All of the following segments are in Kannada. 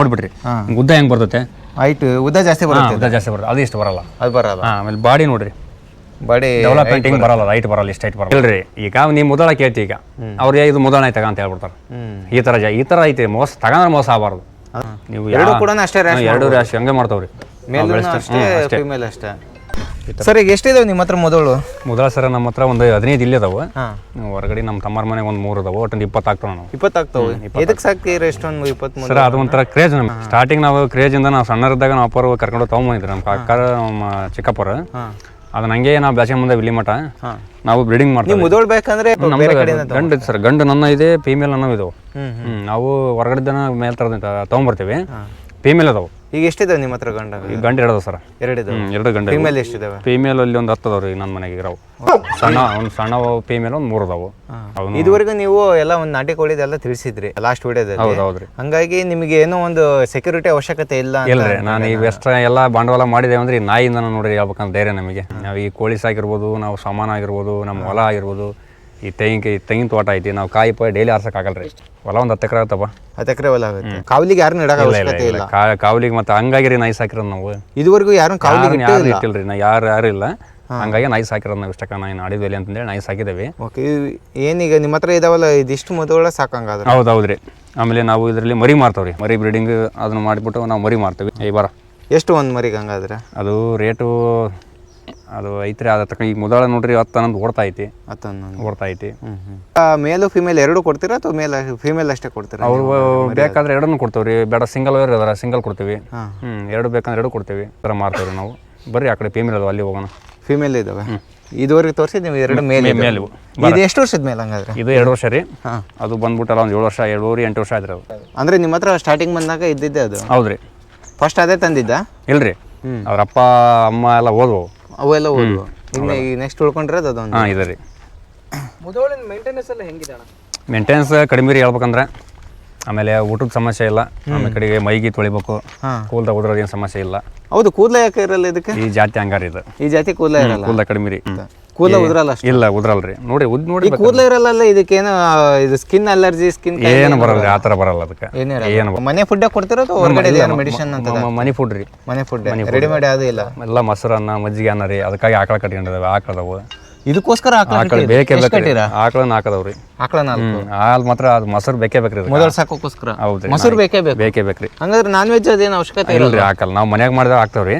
ನೋಡ್ಬಿಟ್ರಿ ಉದ್ದ ಹೆಂಗ್ ಬರ್ತೈತೆ? ಹೈಟ್ ಉದ್ದ ಜಾಸ್ತಿ ಹಾ, ಬರುತ್ತೆ. ಉದ್ದ ಜಾಸ್ತಿ ಬರುತ್ತೆ ಅದು ಇಷ್ಟು ಬರಲ್ಲ. ಅದು ಬರಲ್ಲ. ಹಾ, ಆಮೇಲೆ ಬಾಡಿ ನೋಡ್ರಿ. ಬಾಡಿ ಡೆವಲಪ್ಮೆಂಟ್ ಹಿಂಗ್ ಬರಲ್ಲ ರೈಟ್ ಬರಲ್ಲ ಇಷ್ಟು ಹೈಟ್ ಬರಲ್ಲ. ಇಲ್ರಿ. ಈಗ ನೀವು ಮುದಳ ಕೇಳ್ತಿ ಈಗ. ಅವ್ರಿಗೆ ಇದು ಮುದಳ ಐತಗ ಅಂತ ಹೇಳ್ಬಿಡ್ತಾರೆ. ಈ ತರ ಜಾ- ಈ ತರ ಐತಿ ಮೋಸ ತಗೊಂಡ್ರೆ ಮೋಸ ಆಗಬಾರ್ದು. ನೀವು ಎರಡು ಕೂಡ ಅಷ್ಟೇ ಎರಡು ರಾಶಿ ಹಂಗೆ ಮಾಡ್ತಾವ್ರಿ. ಮೇಲ್ ಅಷ್ಟೇ ಫಿಮೇಲ್ ಅಷ್ಟೇ. ಸರ್ ಈಗ ಎಷ್ಟಿದಾವೆ ನಿಮ್ಮ ಹತ್ರ ಮೊದಲು? ಮೊದಲ ಸರ ನಮ್ಮ ಹತ್ರ ಒಂದು ಹದಿನೈದು ಇಲ್ಲಿ ಅದಾವ ಹೊರಗಡೆ ನಮ್ಮ ತಮ್ಮರ ಮನೆಗೆ ಒಂದು ಮೂರು ಅದಾವ ಒಟ್ಟು ಇಪ್ಪತ್ತು ಆಗ್ತಾವ ನಾವು. ಇಪ್ಪತ್ತಾಗ್ತಾವೆ ಎದಕ್ಕೆ ಸಾಕ್ತೀರಿ ಎಷ್ಟೊಂದು ಇಪ್ಪತ್ತು ಸರ್ ಅದು ಒಂಥರ ಕ್ರೇಜ್ ನಮ್ಗೆ. ಸ್ಟಾರ್ಟಿಂಗ್ ನಾವು ಕ್ರೇಜ್ ಇಂದ ನಾವು ಸಣ್ಣರಿದ್ದಾಗ ನಾವು ಅಪ್ಪರು ಕರ್ಕೊಂಡು ತೊಗೊಂಬಂದಿದ್ರು ನಮ್ಮ ಕಾಕ ನಮ್ಮ ಚಿಕ್ಕಪ್ಪರು ಅದನ್ನ ಹಂಗೆ ನಾವು ಬ್ಯಾಚೆ ಮುಂದೆ ಇಲ್ಲಿ ಮಠ. ನಾವು ಬ್ರೀಡಿಂಗ್ ಮಾಡ್ತೀವಿ ಮುದೋಳ್ ಬೇಕಂದ್ರೆ ಗಂಡು ಸರ್. ಗಂಡು ನನ್ನ ಇದೆ ಫೀಮೇಲ್ ಅನ್ನೋ ಇದಾವೆ. ನಾವು ಹೊರಗಡೆ ದನ ಮೇಲೆ ತರದ ತೊಗೊಂಬರ್ತೀವಿ. ಫೀಮೇಲ್ ಅದಾವು ಈಗ ಎಷ್ಟಿದಾವೆ ನಿಮ್ಮ ಹತ್ರ ಗಂಡ? ಗಂಡ ಗಂಡು ಎರಡು ಸರ್. ಎರಡಿದಾವೆ? ಎರಡು ಗಂಡು. ಫಿಮೇಲ್ ಎಷ್ಟಿದಾವೆ? ಫೀಮೇಲ್ ಅಲ್ಲಿ ಒಂದು ಹತ್ತು ಅದಾವ್ರಿ ನನ್ನ ಮನೆಗೆ ಇರೋವು ಸಣ್ಣ ಒಂದು ಸಣ್ಣ ಫೀಮೇಲ್ ಒಂದು ಮೂರು ಅದಾವು ಅವನು ಇದುವರೆಗೂ ನೀವು ಎಲ್ಲ ಒಂದು ನಾಟಿ ಕೋಳಿದೆಲ್ಲ ತಿಳಿಸಿದ್ರಿ ಲಾಸ್ಟ್ ವಿಡಿಯೋದಲ್ಲಿ. ಹೌದು ಹೌದ್ರಿ ಹಂಗಾಗಿ ನಿಮಗೆ ಏನೋ ಒಂದು ಸೆಕ್ಯೂರಿಟಿ ಅವಶ್ಯಕತೆ ಇಲ್ಲ ಅಂತ ಇಲ್ರಿ ನಾನು ಈಗ ಎಷ್ಟ ಎಲ್ಲ ಬಂಡವಾಳ ಮಾಡಿದೆ ಅಂದ್ರೆ ಈ ನಾಯಿಯಿಂದ ನಾನು ನೋಡ್ರಿ ಹೇಳ್ಬೇಕಂತ ಧೈರ್ಯ ನಮಗೆ. ನಾವು ಈ ಕೋಳಿ ಸಾಕಿರ್ಬೋದು ನಾವು ಸಾಮಾನು ಆಗಿರ್ಬೋದು ನಮ್ಮ ಹೊಲ ಆಗಿರ್ಬೋದು ಈ ತೆಂಗಿನಕಾಯಿ ತೆಂಗಿನ ತೋಟ ಐತಿ ನಾವು ಕಾಯಿ ಪೈ ಡೈಲಿ ಆರ್ಸಕ್ಕಾಗಲ್ರಿ ಹೊಲ ಒಂದು ಹತ್ತು ಎಕರೆ ಆಗುತ್ತಪ್ಪ ಹತ್ತು ಎಕರೆ ಹೊಲ ಆಗುತ್ತೆ. ಕಾವಲಿಗೆ ಯಾರು ಇಡಕ್ಕೆ ಅವಶ್ಯಕತೆ ಇಲ್ಲ. ಕಾ- ಕಾವಲಿಗೆ ಮತ್ತೆ ಹಂಗಾಗಿ ನೈಸ್ ಹಾಕಿರೋದು ನಾವು. ಇದುವರೆಗೂ ಯಾರು ಕಾವಲಿಗೆ ಯಾರು ಇಟ್ಟಿಲ್ರಿ ನಾ ಯಾರು ಯಾರು ಇಲ್ಲ. ಹಂಗಾಗಿ ನಾಯಿ ಹಾಕಿರೋದು ನಾವು ಇಷ್ಟಕ್ಕ ನಾಯಿ ನಾಡಿದ್ವಿ ಅಂತಂದೇಳಿ ನೈಸ್ ಹಾಕಿದ್ದೇವೆ ಓಕೆ ಏನೀಗ ನಿಮ್ಮ ಹತ್ರ ಇದಾವಲ್ಲ ಇದಿಷ್ಟು ಮೊದಲ ಸಾಕಂಗಾದ್ರೆ ಹೌದು ಹೌದ್ರಿ. ಆಮೇಲೆ ನಾವು ಇದರಲ್ಲಿ ಮರಿ ಮಾರ್ತಾವ್ರಿ. ಮರಿ ಬ್ರೀಡಿಂಗ್ ಅದನ್ನ ಮಾಡಿಬಿಟ್ಟು ನಾವು ಮರಿ ಮಾರ್ತೀವಿ. ಈ ಬರ. ಎಷ್ಟು ಒಂದು ಮರಿಗೆ ಹಂಗಾದ್ರೆ? ಅದು ರೇಟು ಅದು ಐತ್ರಿ ಆದ ತಕ್ಕ ಈಗ ಮೊದಲ ನೋಡ್ರಿ ಹತ್ತು ಹನ್ನೊಂದು ಓಡ್ತಾ ಐತಿ. ಹತ್ತೊಂದು ಓಡ್ತಾ ಐತಿ. ಮೇಲು ಫಿಮೇಲ್ ಎರಡು ಕೊಡ್ತೀರಾ ಅಥವಾ ಮೇಲ್ ಫಿಮೇಲ್ ಅಷ್ಟೇ ಕೊಡ್ತೀರಾ ಅವ್ರು ಬೇಕಾದ್ರೆ ಎರಡನ್ನು ಕೊಡ್ತೇವ್ರಿ. ಬೇಡ ಸಿಂಗಲ್ ವೇರ್ ಅದರ ಸಿಂಗಲ್ ಕೊಡ್ತೀವಿ. ಹ್ಞೂ ಹ್ಮ್ ಎರಡು ಬೇಕಂದ್ರೆ ಎರಡು ಕೊಡ್ತೀವಿ. ಥರ ಮಾರ್ತೀವಿ ನಾವು. ಬರ್ರಿ ಆ ಕಡೆ ಫೀಮೇಲ್ ಅದಾವ ಅಲ್ಲಿ ಹೋಗೋಣ. ಫಿಮೇಲ್ ಇದಾವೆ? ಇದುವರೆಗೆ ತೋರಿಸಿ ನೀವು ಎರಡು ಮೇಲೆ ಮೇಲೆ ಇದು ಎಷ್ಟು ವರ್ಷದ ಮೇಲೆ ಹಂಗಾದ್ರೆ? ಇದು ಎರಡು ವರ್ಷ ರೀ. ಹಾ. ಅದು ಬಂದ್ಬಿಟ್ಟಲ್ಲ ಒಂದು ಏಳು ವರ್ಷ ಏಳುವರೆ ಎಂಟು ವರ್ಷ ಆದ್ರೆ ಅದು. ಅಂದ್ರೆ ನಿಮ್ಮ ಹತ್ರ ಸ್ಟಾರ್ಟಿಂಗ್ ಬಂದಾಗ ಇದ್ದಿದ್ದೆ ಅದು? ಹೌದ್ರಿ. ಫಸ್ಟ್ ಅದೇ ತಂದಿದ್ದ? ಇಲ್ರಿ. ಅವ್ರ ಅಪ್ಪ ಅಮ್ಮ ಎಲ್ಲ ಓದ್ವು ಅವೆಲ್ಲ ಓದುವ ಈಗ ಈಗ ನೆಕ್ಸ್ಟ್ ಉಳ್ಕೊಂಡಿರೋದು ಅದೊಂದು. ಹಾಂ ಇದೆ ರೀ. ಮುದೋಳಿನ ಮೇಂಟೆನೆನ್ಸ್ ಎಲ್ಲ ಹೆಂಗಿದೆ ಅಣ್ಣ? ಮೇಂಟೆನೆನ್ಸ್ ಕಡಿಮೆ ರೀ ಹೇಳ್ಬೇಕಂದ್ರೆ. ಆಮೇಲೆ ಊಟದ ಸಮಸ್ಯೆ ಇಲ್ಲ. ನಮ್ಮ ಕಡೆಗೆ ಮೈಗಿ ತೊಳಿಬೇಕು. ಕೂದಲ ಹೋದ್ರೆ ಉದ್ರೋದು ಏನು ಸಮಸ್ಯೆ ಇಲ್ಲ. ಹೌದು ಕೂದಲ ಯಾಕೆ ಇರಲ್ಲ ಇದಕ್ಕೆ? ಈ ಜಾತಿ ಹಂಗಾರ ಇದು. ಈ ಜಾತಿ ಕೂದಲ ಇರಲ್ಲ. ಕೂದಲ ಕಡಿಮೆ ರೀ. ಕೂದಲ ಉದ್ರಲ್ಲ ಅಷ್ಟೇ. ಇಲ್ಲ ಉದ್ರಲ್ರಿ ನೋಡಿ ಉದ್ ನೋಡಿ ಈ ಕೂದಲ ಇರಲ್ಲ ಇದಕ್ಕೇನು ಇದು ಸ್ಕಿನ್ ಅಲರ್ಜಿ ಸ್ಕಿನ್ ಏನು ಬರಲ್ಲ ಆ ಥರ ಬರಲ್ಲ ಅದಕ್ಕೆ. ಏನು ಮನೆ ಫುಡ್ ಕೊಡ್ತಿರೋ ಅಥವಾ ಹೊರಗಡೆ ಏನು ಮೆಡಿಸಿನ್ ಅಂತ ಮನಿ ಫುಡ್ ರೀ. ಮನೆ ಫುಡ್ ರೆಡಿಮೇಡ್ ಯಾವ್ದು ಇಲ್ಲ. ಎಲ್ಲ ಮೊಸರನ್ನ ಅನ್ನ ಮಜ್ಜಿಗೆ ಅನ್ನ ರೀ. ಅದಕ್ಕಾಗಿ ಆಕಳ ಕಟ್ಕೊಂಡಿದ್ದಾವೆ ಆಕಳದವು. ಇದಕ್ಕೋಸ್ಕರ ಆಕಳ ಬೇಕೇ ಬೇಕ್ರಿ ಆಕಳ ಹಾಕದವ್ರಿ. ಆಕಳ ನಾಲ್ಕು ಹಾಲು ಮಾತ್ರ ಅದು ಮೊಸರು ಬೇಕೇ ಬೇಕ್ರಿ. ಮೊದಲು ಸಾಕೋಕ್ಕೋಸ್ಕರ? ಹೌದು ಮೊಸರು ಬೇಕೇ ಬೇಕು? ಬೇಕೇ ಬೇಕ್ರಿ. ಹಂಗಾದ್ರೆ ನಾನ್ ವೆಜ್ ಅದೇನು ಅವಶ್ಯಕತೆ ಇಲ್ಲ ಇಲ್ರಿ ಹಾಕಲ್ಲ. ನಾವು ಮನ್ಯಾಗ ಮಾಡಿದ್ರೆ ಹಾಕ್ತೇವ್ರಿ.